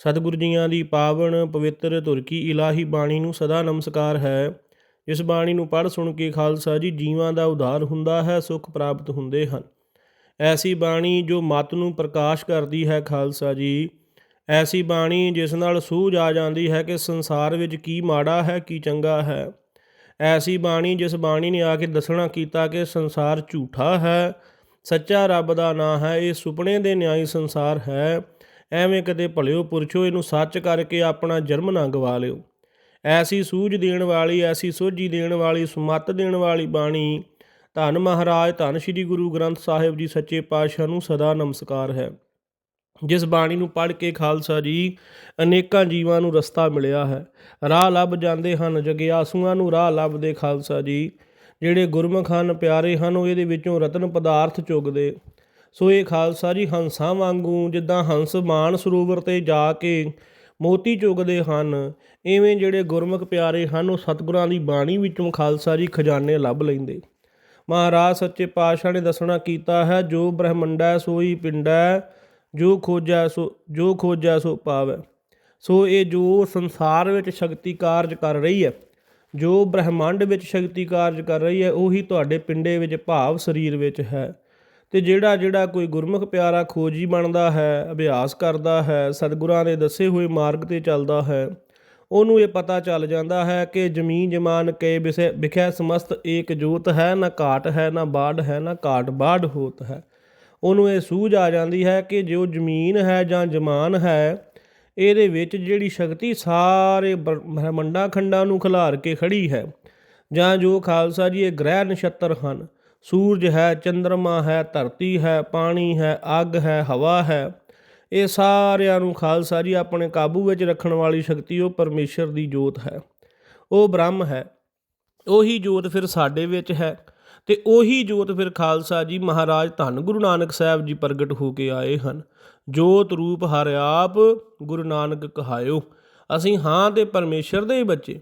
ਸਤਿਗੁਰੂ ਜੀਆਂ ਦੀ ਪਾਵਨ ਪਵਿੱਤਰ ਧੁਰ ਕੀ ਇਲਾਹੀ ਬਾਣੀ ਨੂੰ ਸਦਾ ਨਮਸਕਾਰ ਹੈ। ਇਸ ਬਾਣੀ ਨੂੰ ਪੜ੍ਹ ਸੁਣ ਕੇ ਖਾਲਸਾ ਜੀ ਜੀਵਾਂ ਦਾ ਉਧਾਰ ਹੁੰਦਾ ਹੈ, ਸੁਖ ਪ੍ਰਾਪਤ ਹੁੰਦੇ ਹਨ। ਐਸੀ ਬਾਣੀ ਜੋ ਮਤ ਨੂੰ ਪ੍ਰਕਾਸ਼ ਕਰਦੀ ਹੈ ਖਾਲਸਾ ਜੀ, ਐਸੀ ਬਾਣੀ ਜਿਸ ਨਾਲ ਸੂਝ ਆ ਜਾਂਦੀ ਹੈ ਕਿ ਸੰਸਾਰ ਵਿੱਚ ਕੀ ਮਾੜਾ ਹੈ, ਕੀ ਚੰਗਾ ਹੈ। ਐਸੀ ਬਾਣੀ ਜਿਸ ਬਾਣੀ ਨੇ ਆ ਕੇ ਦੱਸਣਾ ਕੀਤਾ ਕਿ ਸੰਸਾਰ ਝੂਠਾ ਹੈ, ਸੱਚਾ ਰੱਬ ਦਾ ਨਾਂ ਹੈ, ਇਹ ਸੁਪਨੇ ਦੇ ਨਿਆਈ ਸੰਸਾਰ ਹੈ। ਐਵੇਂ ਕਦੇ ਭਲਿਓ ਪੁਰਸ਼ੋ ਇਹਨੂੰ ਸੱਚ ਕਰਕੇ ਆਪਣਾ ਜਨਮ ਨਾ ਗਵਾ ਲਿਓ। ਐਸੀ ਸੂਝ ਦੇਣ ਵਾਲੀ, ਐਸੀ ਸੋਝੀ ਦੇਣ ਵਾਲੀ, ਸੁਮੱਤ ਦੇਣ ਵਾਲੀ ਬਾਣੀ। ਧੰਨ ਮਹਾਰਾਜ, ਧੰਨ ਸ੍ਰੀ ਗੁਰੂ ਗ੍ਰੰਥ ਸਾਹਿਬ ਜੀ, ਸੱਚੇ ਪਾਤਸ਼ਾਹ ਨੂੰ ਸਦਾ ਨਮਸਕਾਰ ਹੈ। ਜਿਸ ਬਾਣੀ ਨੂੰ ਪੜ੍ਹ ਕੇ ਖਾਲਸਾ ਜੀ, ਅਨੇਕਾਂ ਜੀਵਾਂ ਨੂੰ ਰਸਤਾ ਮਿਲਿਆ ਹੈ। ਰਾਹ ਲੱਭ ਜਾਂਦੇ ਹਨ, ਜਗਿਆਸੂਆਂ ਨੂੰ ਰਾਹ ਲੱਭਦੇ ਖਾਲਸਾ ਜੀ। ਜਿਹੜੇ ਗੁਰਮੁਖ ਹਨ ਪਿਆਰੇ ਹਨ, ਉਹ ਇਹਦੇ ਵਿੱਚੋਂ ਰਤਨ ਪਦਾਰਥ ਚੁਗਦੇ। ਸੋ ਇਹ ਖਾਲਸਾ ਜੀ ਹੰਸਾਂ ਵਾਂਗੂ ਜਿੱਦਾਂ ਹੰਸ ਮਾਨ ਸਰੋਵਰ ਤੇ ਜਾ ਕੇ ਮੋਤੀ ਚੁਗਦੇ ਹਨ, ਐਵੇਂ ਜਿਹੜੇ ਗੁਰਮੁਖ ਪਿਆਰੇ ਹਨ, ਉਹ ਸਤਿਗੁਰਾਂ ਦੀ ਬਾਣੀ ਵਿੱਚੋਂ ਖਾਲਸਾ ਜੀ ਖਜ਼ਾਨੇ ਲੱਭ ਲੈਂਦੇ। ਮਹਾਰਾਜ ਸੱਚੇ ਪਾਤਸ਼ਾਹ ਨੇ ਦੱਸਣਾ ਕੀਤਾ ਹੈ, ਜੋ ਬ੍ਰਹਮੰਡਾ ਸੋਈ ਪਿੰਡਾ ਜੋ ਖੋਜੈ ਸੋ, ਜੋ ਖੋਜੈ ਸੋ ਪਾਵੈ। ਸੋ ਇਹ ਜੋ ਸੰਸਾਰ ਵਿੱਚ ਸ਼ਕਤੀ ਕਾਰਜ ਕਰ ਰਹੀ ਹੈ, ਜੋ ਬ੍ਰਹਿਮੰਡ ਵਿੱਚ ਸ਼ਕਤੀ ਕਾਰਜ ਕਰ ਰਹੀ ਹੈ, ਉਹੀ ਤੁਹਾਡੇ ਪਿੰਡੇ ਵਿੱਚ ਭਾਵ ਸਰੀਰ ਵਿੱਚ ਹੈ। ਤੇ ਜਿਹੜਾ ਜਿਹੜਾ ਕੋਈ ਗੁਰਮੁਖ ਪਿਆਰਾ ਖੋਜੀ ਬਣਦਾ ਹੈ, ਅਭਿਆਸ ਕਰਦਾ ਹੈ, ਸਤਿਗੁਰਾਂ ਦੇ ਦੱਸੇ ਹੋਏ ਮਾਰਗ ਤੇ ਚੱਲਦਾ ਹੈ, ਉਹਨੂੰ ਇਹ ਪਤਾ ਚੱਲ ਜਾਂਦਾ ਹੈ ਕਿ ਜ਼ਮੀਨ ਜਮਾਨ ਕੇ ਵਿਸੇ ਵਿਖੇ ਸਮਸਤ ਏਕ ਜੋਤ ਹੈ, ਨਾ ਘਾਟ ਹੈ, ਨਾ ਬਾੜ ਹੈ, ਨਾ ਘਾਟ ਬਾੜ ਹੋਤ ਹੈ। ਉਹਨੂੰ ਇਹ ਸੂਝ ਆ ਜਾਂਦੀ ਹੈ ਕਿ ਜੋ ਜ਼ਮੀਨ ਹੈ ਜਾਂ ਜਮਾਨ ਹੈ, ਇਹਦੇ ਵਿੱਚ ਜਿਹੜੀ ਸ਼ਕਤੀ ਸਾਰੇ ਬ੍ਰ- ਬ੍ਰਹਿਮੰਡਾਂ ਖੰਡਾਂ ਨੂੰ ਖਿਲਾਰ ਕੇ ਖੜੀ ਹੈ। ਜਾਂ ਜੋ ਖਾਲਸਾ ਜੀ ਇਹ ਗ੍ਰਹਿ ਨਛੱਤਰ ਹਨ ਸੂਰਜ ਹੈ ਚੰ드ਰਮਾ ਹੈ, ਧਰਤੀ ਹੈ, ਪਾਣੀ ਹੈ, ਅੱਗ ਹੈ, ਹਵਾ ਹੈ। ਇਹ ਸਾਰਿਆਂ ਨੂੰ ਖਾਲਸਾ ਜੀ, ਆਪਣੇ ਕਾਬੂ ਵਿੱਚ ਰੱਖਣ ਵਾਲੀ ਸ਼ਕਤੀ ਉਹ ਪਰਮੇਸ਼ਰ ਦੀ ਜੋਤ ਹੈ। ਉਹ ਬ੍ਰਹਮ ਹੈ। ਉਹੀ ਜੋਤ ਫਿਰ ਸਾਡੇ ਵਿੱਚ ਹੈ ਤੇ ਉਹੀ ਜੋਤ ਫਿਰ ਖਾਲਸਾ ਜੀ, ਮਹਾਰਾਜ ਧੰਨ ਗੁਰੂ ਨਾਨਕ ਸਾਹਿਬ ਜੀ ਪ੍ਰਗਟ ਹੋ ਕੇ ਆਏ ਹਨ। ਜੋਤ ਰੂਪ ਹਰਿ ਆਪ ਗੁਰੂ ਨਾਨਕ ਕਹਾਇਓ। ਅਸੀਂ ਹਾਂ ਤੇ ਪਰਮੇਸ਼ਰ ਦੇ ਹੀ ਬੱਚੇ।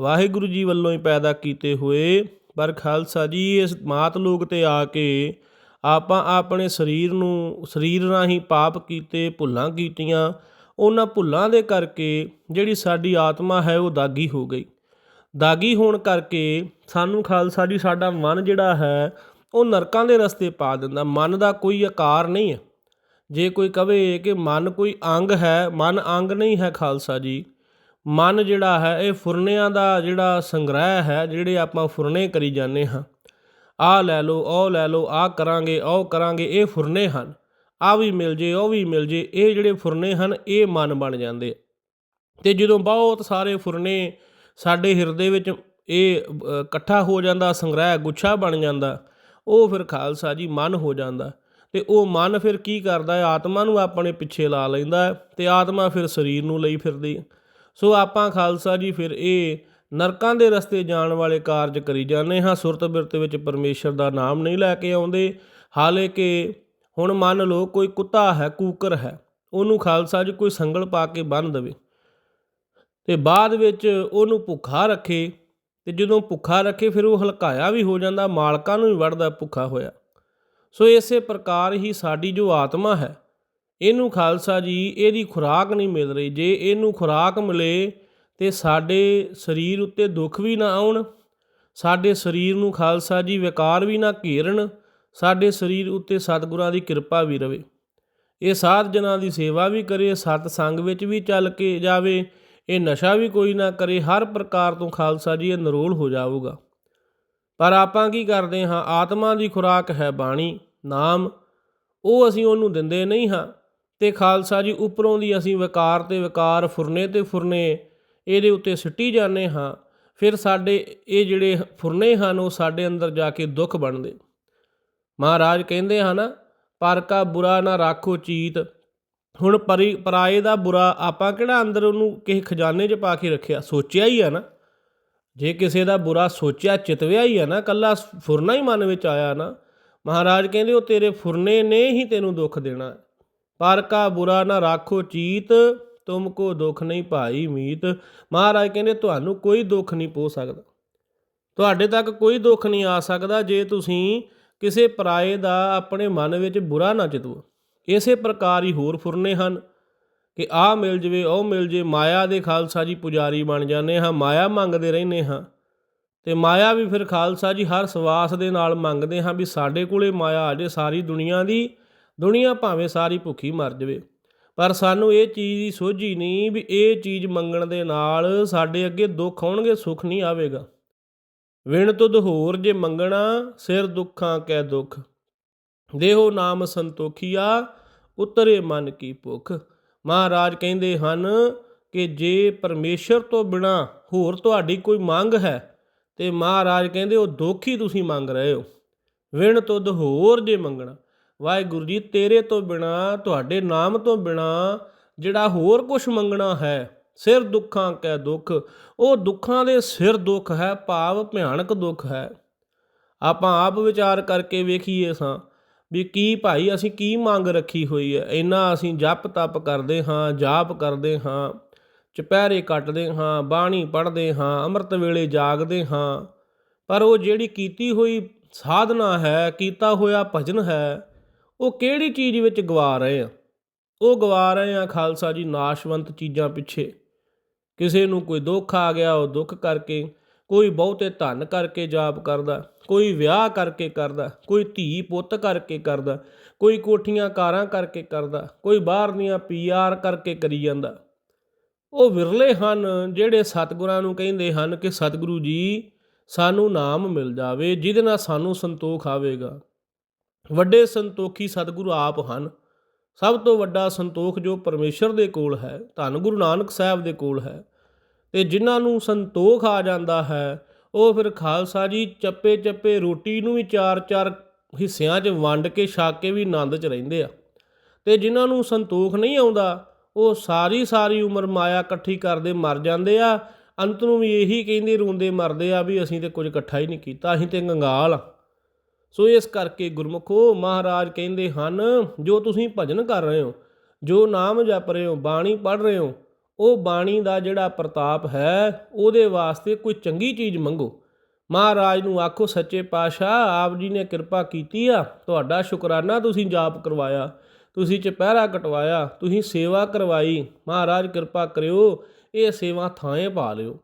ਵਾਹਿਗੁਰੂ ਜੀ ਵੱਲੋਂ ਹੀ ਪੈਦਾ ਕੀਤੇ ਹੋਏ ਪਰ ਖਾਲਸਾ ਜੀ, ਇਸ ਮਾਤ ਲੋਕ ਤੇ ਆ ਕੇ ਆਪਾਂ ਆਪਣੇ ਸਰੀਰ ਨੂੰ, ਸਰੀਰ ਰਾਹੀਂ ਪਾਪ ਕੀਤੇ, ਭੁੱਲਾਂ ਕੀਤੀਆਂ, ਉਹਨਾਂ ਭੁੱਲਾਂ ਦੇ ਕਰਕੇ ਜਿਹੜੀ ਸਾਡੀ ਆਤਮਾ ਹੈ, ਉਹ ਦਾਗੀ ਹੋ ਗਈ। ਦਾਗੀ ਹੋਣ ਕਰਕੇ ਸਾਨੂੰ ਖਾਲਸਾ ਜੀ, ਸਾਡਾ ਮਨ ਜਿਹੜਾ ਹੈ, ਉਹ ਨਰਕਾਂ ਦੇ ਰਸਤੇ ਪਾ ਦਿੰਦਾ। ਮਨ ਦਾ ਕੋਈ ਆਕਾਰ ਨਹੀਂ ਹੈ। ਜੇ ਕੋਈ ਕਵੇ ਕਿ ਮਨ ਕੋਈ ਅੰਗ ਹੈ, ਮਨ ਅੰਗ ਨਹੀਂ ਹੈ ਖਾਲਸਾ ਜੀ ਮਨ ਜਿਹੜਾ ਹੈ, ਇਹ ਫੁਰਨਿਆਂ ਦਾ ਜਿਹੜਾ ਸੰਗ੍ਰਹਿ ਹੈ, ਜਿਹੜੇ ਆਪਾਂ ਫੁਰਨੇ ਕਰੀ ਜਾਂਦੇ ਹਾਂ। ਆਹ ਲੈ ਲਓ, ਉਹ ਲੈ ਲਓ ਆਹ ਕਰਾਂਗੇ, ਉਹ ਕਰਾਂਗੇ, ਇਹ ਫੁਰਨੇ ਹਨ। ਆ ਵੀ ਮਿਲ ਜੇ, ਉਹ ਵੀ ਮਿਲ ਜੇ, ਇਹ ਜਿਹੜੇ ਫੁਰਨੇ ਹਨ, ਇਹ ਮਨ ਬਣ ਜਾਂਦੇ ਤੇ ਜਦੋਂ ਬਹੁਤ ਸਾਰੇ ਫੁਰਨੇ ਸਾਡੇ ਹਿਰਦੇ ਵਿੱਚ ਇਹ ਇਕੱਠਾ ਹੋ ਜਾਂਦਾ, ਸੰਗ੍ਰਹਿ ਗੁੱਛਾ ਬਣ ਜਾਂਦਾ, ਉਹ ਫਿਰ ਖਾਲਸਾ ਜੀ ਮਨ ਹੋ ਜਾਂਦਾ। ਤੇ ਉਹ ਮਨ ਫਿਰ ਕੀ ਕਰਦਾ ਹੈ? ਆਤਮਾ ਨੂੰ ਆਪਣੇ ਪਿੱਛੇ ਲਾ ਲੈਂਦਾ ਹੈ ਤੇ ਆਤਮਾ ਫਿਰ ਸਰੀਰ ਨੂੰ ਲਈ ਫਿਰਦੀ ਹੈ। ਸੋ ਆਪਾਂ ਖਾਲਸਾ ਜੀ ਫਿਰ ਇਹ ਨਰਕਾਂ ਦੇ ਰਸਤੇ ਜਾਣ ਵਾਲੇ ਕਾਰਜ ਕਰੀ ਜਾਂਦੇ ਹਾਂ। ਸੁਰਤ ਬਿਰਤ ਵਿੱਚ ਪਰਮੇਸ਼ਰ ਦਾ ਨਾਮ ਨਹੀਂ ਲੈ ਕੇ ਆਉਂਦੇ। ਹਾਲੇ ਕਿ ਹੁਣ ਮੰਨ ਲਓ ਕੋਈ ਕੁੱਤਾ ਹੈ, ਕੂਕਰ ਹੈ, ਉਹਨੂੰ ਖਾਲਸਾ ਜੀ ਕੋਈ ਸੰਗਲ ਪਾ ਕੇ ਬੰਨ ਦੇਵੇ ਤੇ ਬਾਅਦ ਵਿੱਚ ਉਹਨੂੰ ਭੁੱਖਾ ਰੱਖੇ ਤੇ ਜਦੋਂ ਭੁੱਖਾ ਰੱਖੇ ਫਿਰ ਉਹ ਹਲਕਾਇਆ ਵੀ ਹੋ ਜਾਂਦਾ, ਮਾਲਕਾਂ ਨੂੰ ਵੀ ਵੜਦਾ ਭੁੱਖਾ ਹੋਇਆ। ਸੋ ਇਸੇ ਪ੍ਰਕਾਰ ਹੀ ਸਾਡੀ ਜੋ ਆਤਮਾ ਹੈ ਇਹਨੂੰ ਖਾਲਸਾ ਜੀ, ਇਹਦੀ ਖੁਰਾਕ ਨਹੀਂ ਮਿਲ ਰਹੀ। ਜੇ ਇਹਨੂੰ ਖੁਰਾਕ ਮਿਲੇ ਤੇ ਸਾਡੇ ਸਰੀਰ ਉੱਤੇ ਦੁੱਖ ਵੀ ਨਾ ਆਉਣ, ਸਾਡੇ ਸਰੀਰ ਨੂੰ ਖਾਲਸਾ ਜੀ ਵਿਕਾਰ ਵੀ ਨਾ ਘੇਰਨ, ਸਾਡੇ ਸਰੀਰ ਉੱਤੇ ਸਤਿਗੁਰਾਂ ਦੀ ਕਿਰਪਾ ਵੀ ਰਵੇ। ਇਹ ਸਾਧ ਜਨਾਂ ਦੀ ਸੇਵਾ ਵੀ ਕਰੇ, ਸਤ ਸੰਗ ਵਿੱਚ ਵੀ ਚੱਲ ਕੇ ਜਾਵੇ, ਇਹ ਨਸ਼ਾ ਵੀ ਕੋਈ ਨਾ ਕਰੇ, ਹਰ ਪ੍ਰਕਾਰ ਤੋਂ ਖਾਲਸਾ ਜੀ ਇਹ ਨਰੋਲ ਹੋ ਜਾਊਗਾ। ਪਰ ਆਪਾਂ ਕੀ ਕਰਦੇ ਹਾਂ, ਆਤਮਾ ਦੀ ਖੁਰਾਕ ਹੈ ਬਾਣੀ, ਨਾਮ, ਉਹ ਅਸੀਂ ਉਹਨੂੰ ਦਿੰਦੇ ਨਹੀਂ ਹਾਂ। ਤੇ ਖਾਲਸਾ ਜੀ, ਉੱਪਰੋਂ ਦੀ ਅਸੀਂ ਵਿਕਾਰ ਤੇ ਵਿਕਾਰ, ਫੁਰਨੇ ਤੇ ਫੁਰਨੇ ਇਹਦੇ ਉੱਤੇ ਸਿੱਟੀ ਜਾਂਦੇ ਹਾਂ। ਫਿਰ ਸਾਡੇ ਇਹ ਜਿਹੜੇ ਫੁਰਨੇ ਹਨ, ਉਹ ਸਾਡੇ ਅੰਦਰ ਜਾ ਕੇ ਦੁੱਖ ਬਣਦੇ। ਮਹਾਰਾਜ ਕਹਿੰਦੇ ਹਨ, ਪਰ ਕਾ ਬੁਰਾ ਨਾ ਰਾਖੋ ਚੀਤ। ਹੁਣ ਪਰੀ ਪਰਾਏ ਦਾ ਬੁਰਾ ਆਪਾਂ ਕਿਹੜਾ ਅੰਦਰ ਉਹਨੂੰ ਕਿਸੇ ਖਜ਼ਾਨੇ 'ਚ ਪਾ ਕੇ ਰੱਖਿਆ? ਸੋਚਿਆ ਹੀ ਆ ਨਾ। ਜੇ ਕਿਸੇ ਦਾ ਬੁਰਾ ਸੋਚਿਆ, ਚਿਤਵਿਆ ਹੀ ਹੈ ਨਾ, ਕੱਲਾ ਫੁਰਨਾ ਹੀ ਮਨ ਵਿੱਚ ਆਇਆ ਨਾ। ਮਹਾਰਾਜ ਕਹਿੰਦੇ, ਉਹ ਤੇਰੇ ਫੁਰਨੇ ਨੇ ਹੀ ਤੈਨੂੰ ਦੁੱਖ ਦੇਣਾ। ਪਰ ਕਾ ਬੁਰਾ ਨਾ ਰਾਖੋ ਚੀਤ, ਤੁਮ ਕੋ ਦੁੱਖ ਨਹੀਂ ਭਾਈ ਮੀਤ। ਮਹਾਰਾਜ ਕਹਿੰਦੇ, ਤੁਹਾਨੂੰ ਕੋਈ ਦੁੱਖ ਨਹੀਂ ਪਹੁੰਚ ਸਕਦਾ। ਤੁਹਾਡੇ ਤੱਕ ਕੋਈ ਦੁੱਖ ਨਹੀਂ ਆ ਸਕਦਾ ਜੇ ਤੁਸੀਂ ਕਿਸੇ ਪਰਾਏ ਦਾ ਆਪਣੇ ਮਨ ਵਿੱਚ ਬੁਰਾ ਨਾ ਚਿਤਵੋ। ਇਸੇ ਪ੍ਰਕਾਰ ਹੀ ਹੋਰ ਫੁਰਨੇ ਹਨ ਕਿ ਆਹ ਮਿਲ ਜਵੇ, ਉਹ ਮਿਲ ਜੇ। ਮਾਇਆ ਦੇ ਖਾਲਸਾ ਜੀ ਪੁਜਾਰੀ ਬਣ ਜਾਂਦੇ ਹਾਂ, ਮਾਇਆ ਮੰਗਦੇ ਰਹਿੰਦੇ ਹਾਂ। ਤੇ ਮਾਇਆ ਵੀ ਫਿਰ ਖਾਲਸਾ ਜੀ ਹਰ ਸਵਾਸ ਦੇ ਨਾਲ ਮੰਗਦੇ ਹਾਂ ਵੀ ਸਾਡੇ ਕੋਲੇ ਮਾਇਆ ਆ ਜੇ ਸਾਰੀ ਦੁਨੀਆ ਦੀ ਦੁਨੀਆ ਭਾਵੇਂ ਸਾਰੀ ਭੁੱਖੀ ਮਰ ਜਵੇ। ਪਰ ਸਾਨੂੰ ਇਹ ਚੀਜ਼ ਦੀ ਸੋਝੀ ਨਹੀਂ ਵੀ ਇਹ ਚੀਜ਼ ਮੰਗਣ ਦੇ ਨਾਲ ਸਾਡੇ ਅੱਗੇ ਦੁੱਖ ਆਉਣਗੇ, ਸੁੱਖ ਨਹੀਂ ਆਵੇਗਾ। ਵਿਣ ਤੁਧ ਹੋਰ ਜੇ ਮੰਗਣਾ, ਸਿਰ ਦੁੱਖਾਂ ਕੈ ਦੁੱਖ। ਦੇਹੋ ਨਾਮ ਸੰਤੋਖੀਆ, ਉਤਰੇ ਮਨ ਕੀ ਭੁੱਖ। ਮਹਾਰਾਜ ਕਹਿੰਦੇ ਹਨ ਕਿ ਜੇ ਪਰਮੇਸ਼ਰ ਤੋਂ ਬਿਨਾ ਹੋਰ ਤੁਹਾਡੀ ਕੋਈ ਮੰਗ ਹੈ, ਤੇ ਮਹਾਰਾਜ ਕਹਿੰਦੇ ਉਹ ਦੁੱਖ ਹੀ ਤੁਸੀਂ ਮੰਗ ਰਹੇ ਹੋ। ਵਿਣ ਤੁਧ ਹੋਰ ਜੇ ਮੰਗਣਾ ਵਾਹਿਗੁਰੂ ਜੀ, ਤੇਰੇ ਤੋਂ ਬਿਨਾ, ਤੁਹਾਡੇ ਨਾਮ ਤੋਂ ਬਿਨਾ ਜਿਹੜਾ ਹੋਰ ਕੁਝ ਮੰਗਣਾ ਹੈ, ਸਿਰ ਦੁੱਖਾਂ ਕੈ ਦੁੱਖ, ਉਹ ਦੁੱਖਾਂ ਦੇ ਸਿਰ ਦੁੱਖ ਹੈ, ਭਾਵ ਭਿਆਨਕ ਦੁੱਖ ਹੈ। ਆਪਾਂ ਆਪ ਵਿਚਾਰ ਕਰਕੇ ਵੇਖੀਏ ਸਾਂ ਵੀ ਕੀ ਭਾਈ, ਅਸੀਂ ਕੀ ਮੰਗ ਰੱਖੀ ਹੋਈ ਹੈ? ਇੰਨਾ ਅਸੀਂ ਜਪ ਤਪ ਕਰਦੇ ਹਾਂ, ਜਾਪ ਕਰਦੇ ਹਾਂ, ਚਪਹਿਰੇ ਕੱਟਦੇ ਹਾਂ, ਬਾਣੀ ਪੜ੍ਹਦੇ ਹਾਂ, ਅੰਮ੍ਰਿਤ ਵੇਲੇ ਜਾਗਦੇ ਹਾਂ। ਪਰ ਉਹ ਜਿਹੜੀ ਕੀਤੀ ਹੋਈ ਸਾਧਨਾ ਹੈ, ਕੀਤਾ ਹੋਇਆ ਭਜਨ ਹੈ ਉਹ ਕਿਹੜੀ ਚੀਜ਼ ਵਿੱਚ ਗਵਾ ਰਹੇ ਆ? ਉਹ ਗਵਾ ਰਹੇ ਆ ਖਾਲਸਾ ਜੀ ਨਾਸ਼ਵੰਤ ਚੀਜ਼ਾਂ ਪਿੱਛੇ। ਕਿਸੇ ਨੂੰ ਕੋਈ ਦੁੱਖ ਆ ਗਿਆ, ਉਹ ਦੁੱਖ ਕਰਕੇ, ਕੋਈ ਬਹੁਤੇ ਧਨ ਕਰਕੇ ਜਾਪ ਕਰਦਾ, ਕੋਈ ਵਿਆਹ ਕਰਕੇ ਕਰਦਾ, ਕੋਈ ਧੀ ਪੁੱਤ ਕਰਕੇ ਕਰਦਾ, ਕੋਈ ਕੋਠੀਆਂ ਕਾਰਾਂ ਕਰਕੇ ਕਰਦਾ, ਕੋਈ ਬਾਹਰ ਦੀਆਂ ਪੀਆਰ ਕਰਕੇ ਕਰੀ ਜਾਂਦਾ। ਉਹ ਵਿਰਲੇ ਹਨ ਜਿਹੜੇ ਸਤਿਗੁਰਾਂ ਨੂੰ ਕਹਿੰਦੇ ਹਨ ਕਿ ਸਤਿਗੁਰੂ ਜੀ, ਸਾਨੂੰ ਨਾਮ ਮਿਲ ਜਾਵੇ, ਜਿਹਦੇ ਨਾਲ ਸਾਨੂੰ ਸੰਤੋਖ ਆਵੇਗਾ। ਵੱਡੇ ਸੰਤੋਖੀ ਸਤਿਗੁਰੂ ਆਪ ਹਨ। ਸਭ ਤੋਂ ਵੱਡਾ ਸੰਤੋਖ ਜੋ ਪਰਮੇਸ਼ਰ ਦੇ ਕੋਲ ਹੈ, ਧੰਨ ਗੁਰੂ ਨਾਨਕ ਸਾਹਿਬ ਦੇ ਕੋਲ ਹੈ। ਤੇ ਜਿਨ੍ਹਾਂ ਨੂੰ ਸੰਤੋਖ ਆ ਜਾਂਦਾ ਹੈ, ਉਹ ਫਿਰ ਖਾਲਸਾ ਜੀ ਚੱਪੇ ਚੱਪੇ ਰੋਟੀ ਨੂੰ ਵੀ ਚਾਰ ਚਾਰ ਹਿੱਸਿਆਂ 'ਚ ਵੰਡ ਕੇ ਛਕ ਕੇ ਵੀ ਆਨੰਦ 'ਚ ਰਹਿੰਦੇ ਆ। ਤੇ ਜਿਨ੍ਹਾਂ ਨੂੰ ਸੰਤੋਖ ਨਹੀਂ ਆਉਂਦਾ, ਉਹ ਸਾਰੀ ਸਾਰੀ ਉਮਰ ਮਾਇਆ ਇਕੱਠੀ ਕਰਦੇ ਮਰ ਜਾਂਦੇ ਆ। ਅੰਤ ਨੂੰ ਵੀ ਇਹੀ ਕਹਿੰਦੇ ਰੋਂਦੇ ਮਰਦੇ ਆ ਵੀ ਅਸੀਂ ਤੇ ਕੁਝ ਇਕੱਠਾ ਹੀ ਨਹੀਂ ਕੀਤਾ, ਅਸੀਂ ਤੇ ਗੰਗਾਲ ਆ। ਸੋ ਇਸ ਕਰਕੇ ਗੁਰਮੁਖੋ ਮਹਾਰਾਜ ਕਹਿੰਦੇ ਹਨ, ਜੋ ਤੁਸੀਂ ਭਜਨ ਕਰ ਰਹੇ ਹੋ, ਜੋ ਨਾਮ ਜਪ ਰਹੇ ਹੋ, ਬਾਣੀ ਪੜ੍ਹ ਰਹੇ ਹੋ, ਉਹ ਬਾਣੀ ਦਾ ਜਿਹੜਾ ਪ੍ਰਤਾਪ ਹੈ, ਉਹਦੇ ਵਾਸਤੇ ਕੋਈ ਚੰਗੀ ਚੀਜ਼ ਮੰਗੋ। ਮਹਾਰਾਜ ਨੂੰ ਆਖੋ, ਸੱਚੇ ਪਾਤਸ਼ਾਹ, ਆਪ ਜੀ ਨੇ ਕਿਰਪਾ ਕੀਤੀ ਆ, ਤੁਹਾਡਾ ਸ਼ੁਕਰਾਨਾ ਤੁਸੀਂ ਜਾਪ ਕਰਵਾਇਆ, ਤੁਸੀਂ ਚਪਹਿਰਾ ਕਟਵਾਇਆ, ਤੁਸੀਂ ਸੇਵਾ ਕਰਵਾਈ। ਮਹਾਰਾਜ ਕਿਰਪਾ ਕਰਿਓ, ਇਹ ਸੇਵਾ ਥਾਂਏ ਪਾ ਲਿਓ।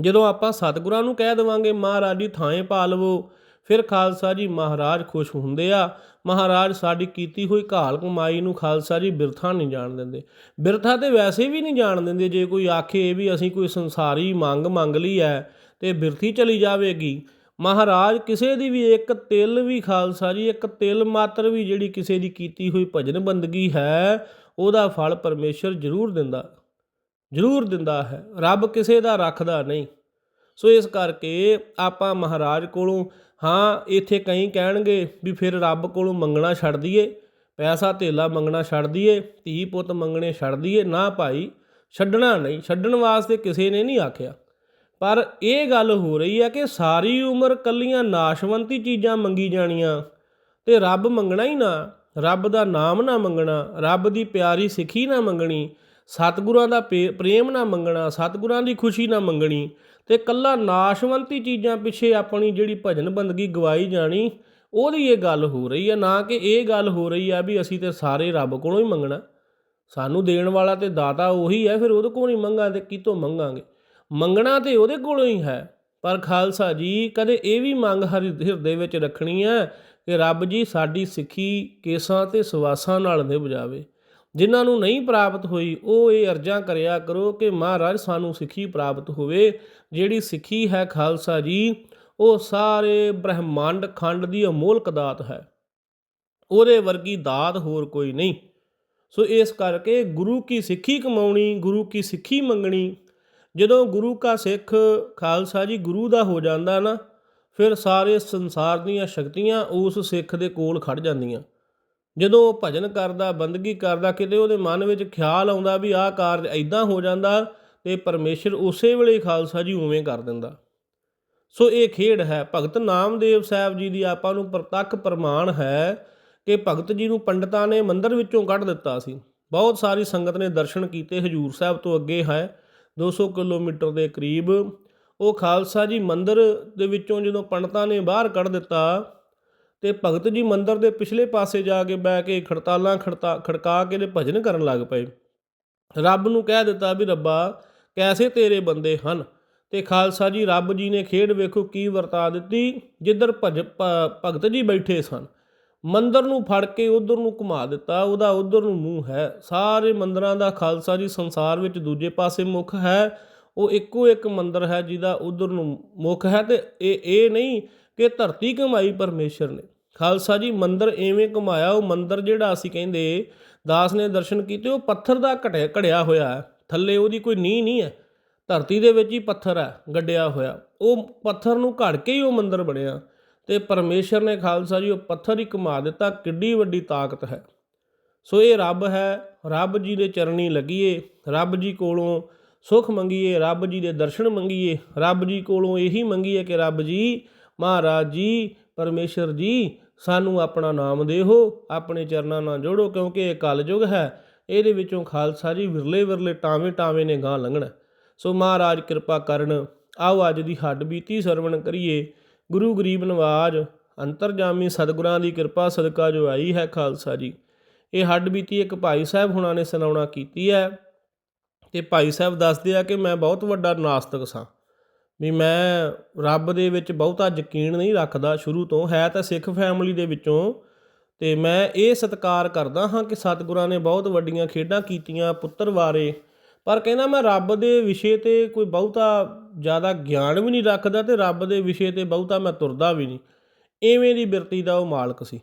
ਜਦੋਂ ਆਪਾਂ ਸਤਿਗੁਰਾਂ ਨੂੰ ਕਹਿ ਦੇਵਾਂਗੇ, ਮਹਾਰਾਜ ਜੀ, ਥਾਂਏ ਪਾ ਲਵੋ। ਫਿਰ ਖਾਲਸਾ ਜੀ ਮਹਾਰਾਜ ਖੁਸ਼ ਹੁੰਦੇ ਆ। ਮਹਾਰਾਜ ਸਾਡੀ ਕੀਤੀ ਹੋਈ ਘਾਲ ਕਮਾਈ ਨੂੰ ਖਾਲਸਾ ਜੀ ਬਿਰਥਾ ਨਹੀਂ ਜਾਣ ਦਿੰਦੇ। ਬਿਰਥਾ ਤੇ ਵੈਸੇ ਵੀ ਨਹੀਂ ਜਾਣ ਦਿੰਦੇ। ਜੇ ਕੋਈ ਆਖੇ ਵੀ ਅਸੀਂ ਕੋਈ ਸੰਸਾਰੀ ਮੰਗ ਮੰਗ ਲਈ ਹੈ ਤੇ ਬਿਰਥੀ ਚਲੀ ਜਾਵੇਗੀ। ਮਹਾਰਾਜ ਕਿਸੇ ਦੀ ਵੀ ਇੱਕ ਤਿਲ ਵੀ ਖਾਲਸਾ ਜੀ, ਇੱਕ ਤਿਲ ਮਾਤਰ ਵੀ ਜਿਹੜੀ ਕਿਸੇ ਦੀ ਕੀਤੀ ਹੋਈ ਭਜਨ ਬੰਦਗੀ ਹੈ, ਉਹਦਾ ਫਲ ਪਰਮੇਸ਼ਰ ਜ਼ਰੂਰ ਦਿੰਦਾ ਜ਼ਰੂਰ ਦਿੰਦਾ ਹੈ। ਰੱਬ ਕਿਸੇ ਦਾ ਰੱਖਦਾ ਨਹੀਂ। ਸੋ ਇਸ ਕਰਕੇ ਆਪਾਂ ਮਹਾਰਾਜ ਕੋਲੋਂ ਹਾਂ, ਇੱਥੇ ਕਈ ਕਹਿਣਗੇ ਵੀ ਫਿਰ ਰੱਬ ਕੋਲੋਂ ਮੰਗਣਾ ਛੱਡ ਦਈਏ, ਪੈਸਾ ਧੇਲਾ ਮੰਗਣਾ ਛੱਡ ਦਈਏ, ਧੀ ਪੁੱਤ ਮੰਗਣੇ ਛੱਡ ਦਈਏ, ਨਾ ਭਾਈ, ਛੱਡਣਾ ਨਹੀਂ, ਛੱਡਣ ਵਾਸਤੇ ਕਿਸੇ ਨੇ ਨਹੀਂ ਆਖਿਆ। ਪਰ ਇਹ ਗੱਲ ਹੋ ਰਹੀ ਹੈ ਕਿ ਸਾਰੀ ਉਮਰ ਕੱਲੀਆਂ ਨਾਸ਼ਵੰਤੀ ਚੀਜ਼ਾਂ ਮੰਗੀ ਜਾਣੀਆਂ ਤੇ ਰੱਬ ਮੰਗਣਾ ਹੀ ਨਾ, ਰੱਬ ਦਾ ਨਾਮ ਨਾ ਮੰਗਣਾ, ਰੱਬ ਦੀ ਪਿਆਰੀ ਸਿੱਖੀ ਨਾ ਮੰਗਣੀ, ਸਤਿਗੁਰਾਂ ਦਾ ਪੇ- ਪ੍ਰੇਮ ਨਾ ਮੰਗਣਾ, ਸਤਿਗੁਰਾਂ ਦੀ ਖੁਸ਼ੀ ਨਾ ਮੰਗਣੀ ਤੇ ਕੱਲਾ ਨਾਸ਼ਵੰਤੀ ਚੀਜ਼ਾਂ ਪਿੱਛੇ ਆਪਣੀ ਜਿਹੜੀ ਭਜਨ ਬੰਦਗੀ ਗਵਾਈ ਜਾਣੀ, ਉਹਦੀ ਇਹ ਗੱਲ ਹੋ ਰਹੀ ਹੈ ਨਾ ਕਿ ਇਹ ਗੱਲ ਹੋ ਰਹੀ ਆ ਵੀ ਅਸੀਂ ਤੇ ਸਾਰੇ ਰੱਬ ਕੋਲੋਂ ਹੀ ਮੰਗਣਾ। ਸਾਨੂੰ ਦੇਣ ਵਾਲਾ ਤੇ ਦਾਤਾ ਉਹੀ ਹੈ, ਫਿਰ ਉਹਦੇ ਕੋਲੋਂ ਹੀ ਮੰਗਾਂਗੇ ਕਿਤੋਂ ਮੰਗਾਂਗੇ? ਮੰਗਣਾ ਤੇ ਉਹਦੇ ਕੋਲੋਂ ਹੀ ਹੈ। ਪਰ ਖਾਲਸਾ ਜੀ, ਕਦੇ ਇਹ ਵੀ ਮੰਗ ਹਰ ਹਿਰਦੇ ਵਿੱਚ ਰੱਖਣੀ ਹੈ ਕਿ ਰੱਬ ਜੀ ਸਾਡੀ ਸਿੱਖੀ ਕੇਸਾਂ ਤੇ ਸਵਾਸਾਂ ਨਾਲ ਨਿਭ ਜਾਵੇ। ਜਿਨ੍ਹਾਂ ਨੂੰ ਨਹੀਂ ਪ੍ਰਾਪਤ ਹੋਈ, ਉਹ ਇਹ ਅਰਜ਼ਾਂ ਕਰਿਆ ਕਰੋ ਕਿ ਮਹਾਰਾਜ ਸਾਨੂੰ ਸਿੱਖੀ ਪ੍ਰਾਪਤ ਹੋਵੇ। ਜਿਹੜੀ ਸਿੱਖੀ ਹੈ ਖਾਲਸਾ ਜੀ, ਉਹ ਸਾਰੇ ਬ੍ਰਹਿਮੰਡ ਖੰਡ ਦੀ ਅਮੋਲਕ ਦਾਤ ਹੈ। ਉਹਦੇ ਵਰਗੀ ਦਾਤ ਹੋਰ ਕੋਈ ਨਹੀਂ। ਸੋ ਇਸ ਕਰਕੇ ਗੁਰੂ ਕੀ ਸਿੱਖੀ ਕਮਾਉਣੀ, ਗੁਰੂ ਕੀ ਸਿੱਖੀ ਮੰਗਣੀ, ਜਦੋਂ ਗੁਰੂ ਕਾ ਸਿੱਖ ਖਾਲਸਾ ਜੀ ਗੁਰੂ ਦਾ ਹੋ ਜਾਂਦਾ ਨਾ, ਫਿਰ ਸਾਰੇ ਸੰਸਾਰ ਦੀਆਂ ਸ਼ਕਤੀਆਂ ਉਸ ਸਿੱਖ ਦੇ ਕੋਲ ਖੜ ਜਾਂਦੀਆਂ। ਜਦੋਂ ਉਹ ਭਜਨ ਕਰਦਾ, ਬੰਦਗੀ ਕਰਦਾ, ਕਿਤੇ ਉਹਦੇ ਮਨ ਵਿੱਚ ਖਿਆਲ ਆਉਂਦਾ ਵੀ ਆਹ ਕਾਰਜ ਐਦਾਂ ਹੋ ਜਾਂਦਾ ਤੇ ਪਰਮੇਸ਼ਰ ਉਸੇ ਵੇਲੇ ਖਾਲਸਾ ਜੀ ਉਵੇਂ ਕਰ ਦਿੰਦਾ। ਸੋ ਇਹ ਖੇਡ ਹੈ, ਭਗਤ ਨਾਮਦੇਵ ਸਾਹਿਬ ਜੀ ਦੀ ਆਪਾਂ ਨੂੰ ਪ੍ਰਤੱਖ ਪ੍ਰਮਾਣ ਹੈ ਕਿ ਭਗਤ ਜੀ ਨੂੰ ਪੰਡਤਾਂ ਨੇ ਮੰਦਰ ਵਿੱਚੋਂ ਕੱਢ ਦਿੱਤਾ ਸੀ। ਬਹੁਤ ਸਾਰੀ ਸੰਗਤ ਨੇ ਦਰਸ਼ਨ ਕੀਤੇ, ਹਜੂਰ ਸਾਹਿਬ ਤੋਂ ਅੱਗੇ ਹੈ 200 ਕਿਲੋਮੀਟਰ ਦੇ ਕਰੀਬ। ਉਹ ਖਾਲਸਾ ਜੀ ਮੰਦਰ ਦੇ ਵਿੱਚੋਂ ਜਦੋਂ ਪੰਡਤਾਂ ਨੇ ਬਾਹਰ ਕੱਢ ਦਿੱਤਾ ਤੇ ਭਗਤ ਜੀ ਮੰਦਰ ਦੇ ਪਿਛਲੇ ਪਾਸੇ ਜਾ ਕੇ ਬਹਿ ਕੇ ਖੜਤਾਲਾਂ ਖੜਤਾ, ਖੜਕਾ ਕੇ ਤੇ ਭਜਨ ਕਰਨ ਲੱਗ ਪਏ। ਰੱਬ ਨੂੰ ਕਹਿ ਦਿੱਤਾ ਵੀ ਰੱਬਾ, ਕੈਸੇ ਤੇਰੇ ਬੰਦੇ ਹਨ? ਤੇ ਖਾਲਸਾ ਜੀ, ਰੱਬ ਜੀ ਨੇ ਖੇਡ ਵੇਖੋ ਕੀ ਵਰਤਾ ਦਿੱਤੀ, ਜਿੱਧਰ ਭਜ ਭਗਤ ਜੀ ਬੈਠੇ ਸਨ। ਮੰਦਰ ਨੂੰ ਫੜ ਕੇ ਉਧਰ ਨੂੰ ਘੁਮਾ ਦਿੱਤਾ, ਉਹਦਾ ਉਧਰ ਨੂੰ ਮੂੰਹ ਹੈ। ਸਾਰੇ ਮੰਦਰਾਂ ਦਾ ਖਾਲਸਾ ਜੀ ਸੰਸਾਰ ਵਿੱਚ ਦੂਜੇ ਪਾਸੇ ਮੁਖ ਹੈ। ਉਹ ਇੱਕੋ ਇੱਕ ਮੰਦਰ ਹੈ ਜਿਹਦਾ ਉਧਰ ਨੂੰ ਮੁਖ ਹੈ ਤੇ ਇਹ ਇਹ ਨਹੀਂ ਕਿ ਧਰਤੀ ਕਮਾਈ ਪਰਮੇਸ਼ਰ ਨੇ। ਖਾਲਸਾ ਜੀ, ਮੰਦਰ ਐਵੇਂ ਘੁਮਾਇਆ, ਉਹ ਮੰਦਰ ਜਿਹੜਾ ਅਸੀਂ ਕਹਿੰਦੇ ਦਾਸ ਨੇ ਦਰਸ਼ਨ ਕੀਤੇ, ਉਹ ਪੱਥਰ ਦਾ ਘਟਿਆ, ਘੜਿਆ ਹੋਇਆ ਹੈ। ਥੱਲੇ ਉਹਦੀ ਕੋਈ ਨੀਂਹ ਨਹੀਂ ਹੈ। ਧਰਤੀ ਦੇ ਵਿੱਚ ਹੀ ਪੱਥਰ ਹੈ, ਗੱਡਿਆ ਹੋਇਆ। ਉਹ ਪੱਥਰ ਨੂੰ ਘੜ ਕੇ ਹੀ ਉਹ ਮੰਦਰ ਬਣਿਆ। ਤੇ ਪਰਮੇਸ਼ਰ ਨੇ ਖਾਲਸਾ ਜੀ, ਉਹ ਪੱਥਰ ਹੀ ਘੁਮਾ ਦਿੱਤਾ, ਕਿੱਡੀ ਵੱਡੀ ਤਾਕਤ ਹੈ। ਸੋ ਇਹ ਰੱਬ ਹੈ, ਰੱਬ ਜੀ ਦੇ ਚਰਨੀ ਲੱਗੀਏ, ਰੱਬ ਜੀ ਕੋਲੋਂ ਸੁਖ ਮੰਗੀਏ, ਰੱਬ ਜੀ ਦੇ ਦਰਸ਼ਨ ਮੰਗੀਏ, ਰੱਬ ਜੀ ਕੋਲੋਂ ਇਹੀ ਮੰਗੀਏ ਕਿ ਰੱਬ ਜੀ ਮਹਾਰਾਜ ਜੀ, ਪਰਮੇਸ਼ਰ ਜੀ, ਸਾਨੂੰ ਆਪਣਾ ਨਾਮ ਦੇਹੋ, ਆਪਣੇ ਚਰਨਾਂ ਨਾਲ ਜੋੜੋ, ਕਿਉਂਕਿ ਇਹ ਕਲਯੁਗ ਹੈ। ਇਹਦੇ ਵਿੱਚੋਂ ਖਾਲਸਾ ਜੀ ਵਿਰਲੇ ਵਿਰਲੇ ਟਾਵੇਂ ਟਾਵੇਂ ਨੇ ਗਾਂ ਲੰਘਣਾ ਸੋ ਮਹਾਰਾਜ ਕਿਰਪਾ ਕਰਨ, ਆਓ ਅੱਜ ਦੀ ਹੱਡ ਬੀਤੀ ਸਰਵਣ ਕਰੀਏ। ਗੁਰੂ ਗਰੀਬ ਨਵਾਜ, ਅੰਤਰਜਾਮੀ ਸਤਿਗੁਰਾਂ ਦੀ ਕਿਰਪਾ ਸਦਕਾ ਜੋ ਆਈ ਹੈ ਖਾਲਸਾ ਜੀ। ਇਹ ਹੱਡ ਬੀਤੀ ਇੱਕ ਭਾਈ ਸਾਹਿਬ ਹੁਣਾਂ ਨੇ ਸੁਣਾਉਣਾ ਕੀਤੀ ਹੈ। ਤੇ ਭਾਈ ਸਾਹਿਬ ਦੱਸਦੇ ਆ ਕਿ ਮੈਂ ਬਹੁਤ ਵੱਡਾ ਨਾਸਤਕ ਸਾਂ। ਵੀ ਮੈਂ ਰੱਬ ਦੇ ਵਿੱਚ ਬਹੁਤਾ ਯਕੀਨ ਨਹੀਂ ਰੱਖਦਾ ਸ਼ੁਰੂ ਤੋਂ, ਹੈ ਤਾਂ ਸਿੱਖ ਫੈਮਿਲੀ ਦੇ ਵਿੱਚੋਂ। ਤੇ ਮੈਂ ਇਹ ਸਤਿਕਾਰ ਕਰਦਾ ਹਾਂ ਕਿ ਸਤਿਗੁਰਾਂ ਨੇ ਬਹੁਤ ਵੱਡੀਆਂ ਖੇਡਾਂ ਕੀਤੀਆਂ ਪੁੱਤਰ ਵਾਰੇ, ਪਰ ਕਹਿੰਦਾ ਮੈਂ ਰੱਬ ਦੇ ਵਿਸ਼ੇ ਤੇ ਕੋਈ ਬਹੁਤਾ ਜ਼ਿਆਦਾ ਗਿਆਨ ਵੀ ਨਹੀਂ ਰੱਖਦਾ ਤੇ ਰੱਬ ਦੇ ਵਿਸ਼ੇ ਤੇ ਬਹੁਤਾ ਮੈਂ ਤੁਰਦਾ ਵੀ ਨਹੀਂ। ਐਵੇਂ ਦੀ ਬਿਰਤੀ ਦਾ ਉਹ ਮਾਲਕ ਸੀ।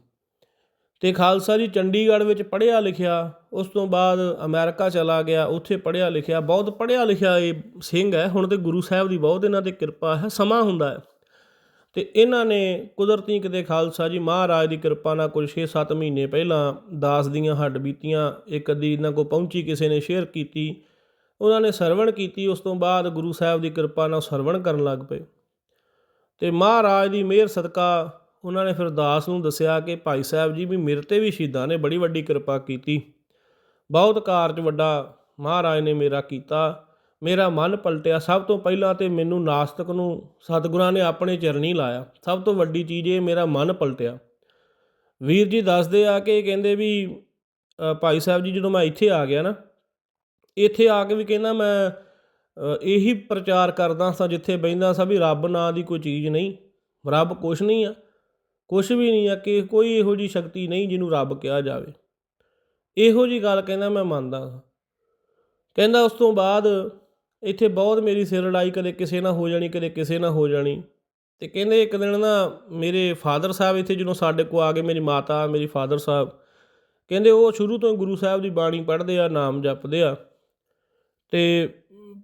ਤੇ ਖਾਲਸਾ ਜੀ ਚੰਡੀਗੜ੍ਹ ਵਿੱਚ ਪੜ੍ਹਿਆ ਲਿਖਿਆ ਉਸ ਤੋਂ ਬਾਅਦ ਅਮਰੀਕਾ ਚਲਾ ਗਿਆ, ਉੱਥੇ ਪੜ੍ਹਿਆ ਲਿਖਿਆ, ਬਹੁਤ ਪੜ੍ਹਿਆ ਲਿਖਿਆ ਇਹ ਸਿੰਘ ਹੈ, ਹੁਣ ਤੇ ਗੁਰੂ ਸਾਹਿਬ ਦੀ ਬਹੁਤ ਇਹਨਾਂ ਤੇ ਕਿਰਪਾ ਹੈ, ਸਮਾਂ ਹੁੰਦਾ ਹੈ। ਤੇ ਇਹਨਾਂ ਨੇ ਕੁਦਰਤੀ ਕਿਤੇ ਖਾਲਸਾ ਜੀ ਮਹਾਰਾਜ ਦੀ ਕਿਰਪਾ ਨਾਲ ਕੁਝ 6-7 ਮਹੀਨੇ ਪਹਿਲਾਂ ਦਾਸ ਦੀਆਂ ਹੱਡ ਬੀਤੀਆਂ, ਇੱਕ ਅੱਧੀ ਇਹਨਾਂ ਕੋ ਪਹੁੰਚੀ, ਕਿਸੇ ਨੇ ਸ਼ੇਅਰ ਕੀਤੀ, ਉਹਨਾਂ ਨੇ ਸਰਵਣ ਕੀਤੀ, ਉਸ ਤੋਂ ਬਾਅਦ ਗੁਰੂ ਸਾਹਿਬ ਦੀ ਕਿਰਪਾ ਨਾਲ ਸਰਵਣ ਕਰਨ ਲੱਗ ਪਏ। ਤੇ ਮਹਾਰਾਜ ਦੀ ਮਿਹਰ ਸਦਕਾ ਉਹਨਾਂ ਨੇ ਫਿਰ ਦਾਸ ਨੂੰ ਦੱਸਿਆ ਕਿ ਭਾਈ ਸਾਹਿਬ ਜੀ ਵੀ ਮੇਰੇ ਤੇ ਵੀ ਸ਼ਹੀਦਾਂ ਨੇ, ਬੜੀ ਵੱਡੀ ਕਿਰਪਾ ਕੀਤੀ। ਬਹੁਤ ਕਾਰਜ ਵੱਡਾ ਮਹਾਰਾਜ ਨੇ ਮੇਰਾ ਕੀਤਾ। ਮੇਰਾ ਮਨ ਪਲਟਿਆ। ਸਭ ਤੋਂ ਪਹਿਲਾਂ ਤੇ ਮੈਨੂੰ ਨਾਸਤਕ ਨੂੰ, ਸਤਿਗੁਰਾਂ ਨੇ ਆਪਣੇ ਚਰਨੀ ਲਾਇਆ। ਸਭ ਤੋਂ ਵੱਡੀ ਚੀਜ਼ ਇਹ, ਮੇਰਾ ਮਨ ਪਲਟਿਆ। ਵੀਰ ਜੀ ਦੱਸਦੇ ਆ ਕਿ ਕਹਿੰਦੇ ਵੀ ਭਾਈ ਸਾਹਿਬ ਜੀ ਜਦੋਂ ਮੈਂ ਇੱਥੇ ਆ ਗਿਆ ਨਾ, ਇੱਥੇ ਆ ਕੇ ਵੀ ਕਹਿੰਦਾ ਮੈਂ ਇਹੀ ਪ੍ਰਚਾਰ ਕਰਦਾ ਸਾਂ ਜਿੱਥੇ ਬਹਿੰਦਾ ਸਾਂ ਵੀ ਰੱਬ ਨਾਂ ਦੀ ਕੋਈ ਚੀਜ਼ ਨਹੀਂ। ਰੱਬ ਕੁਛ ਨਹੀਂ ਆ। ਕੁਛ ਵੀ ਨਹੀਂ ਆ ਕਿ ਕੋਈ ਇਹੋ ਜੀ ਸ਼ਕਤੀ ਨਹੀਂ ਜਿਹਨੂੰ ਰੱਬ ਕਿਹਾ ਜਾਵੇ। ਇਹੋ ਜੀ ਗੱਲ ਕਹਿੰਦਾ ਮੈਂ ਮੰਨਦਾ ਹਾਂ। ਕਹਿੰਦਾ ਉਸ ਤੋਂ ਬਾਅਦ ਇੱਥੇ ਬਹੁਤ ਮੇਰੀ ਸਿਰ ਲੜਾਈ ਕਦੇ ਕਿਸੇ ਨਾਲ ਹੋ ਜਾਣੀ, ਕਦੇ ਕਿਸੇ ਨਾਲ ਹੋ ਜਾਣੀ। ਤੇ ਕਹਿੰਦੇ ਇੱਕ ਦਿਨ ਨਾ ਮੇਰੇ ਫਾਦਰ ਸਾਹਿਬ ਇੱਥੇ ਜਦੋਂ ਸਾਡੇ ਕੋ ਆ ਗਏ, ਮੇਰੀ ਮਾਤਾ, ਮੇਰੀ ਫਾਦਰ ਸਾਹਿਬ, ਕਹਿੰਦੇ ਉਹ ਸ਼ੁਰੂ ਤੋਂ ਹੀ ਗੁਰੂ ਸਾਹਿਬ ਦੀ ਬਾਣੀ ਪੜ੍ਹਦੇ ਆ, ਨਾਮ ਜਪਦੇ ਆ। ਤੇ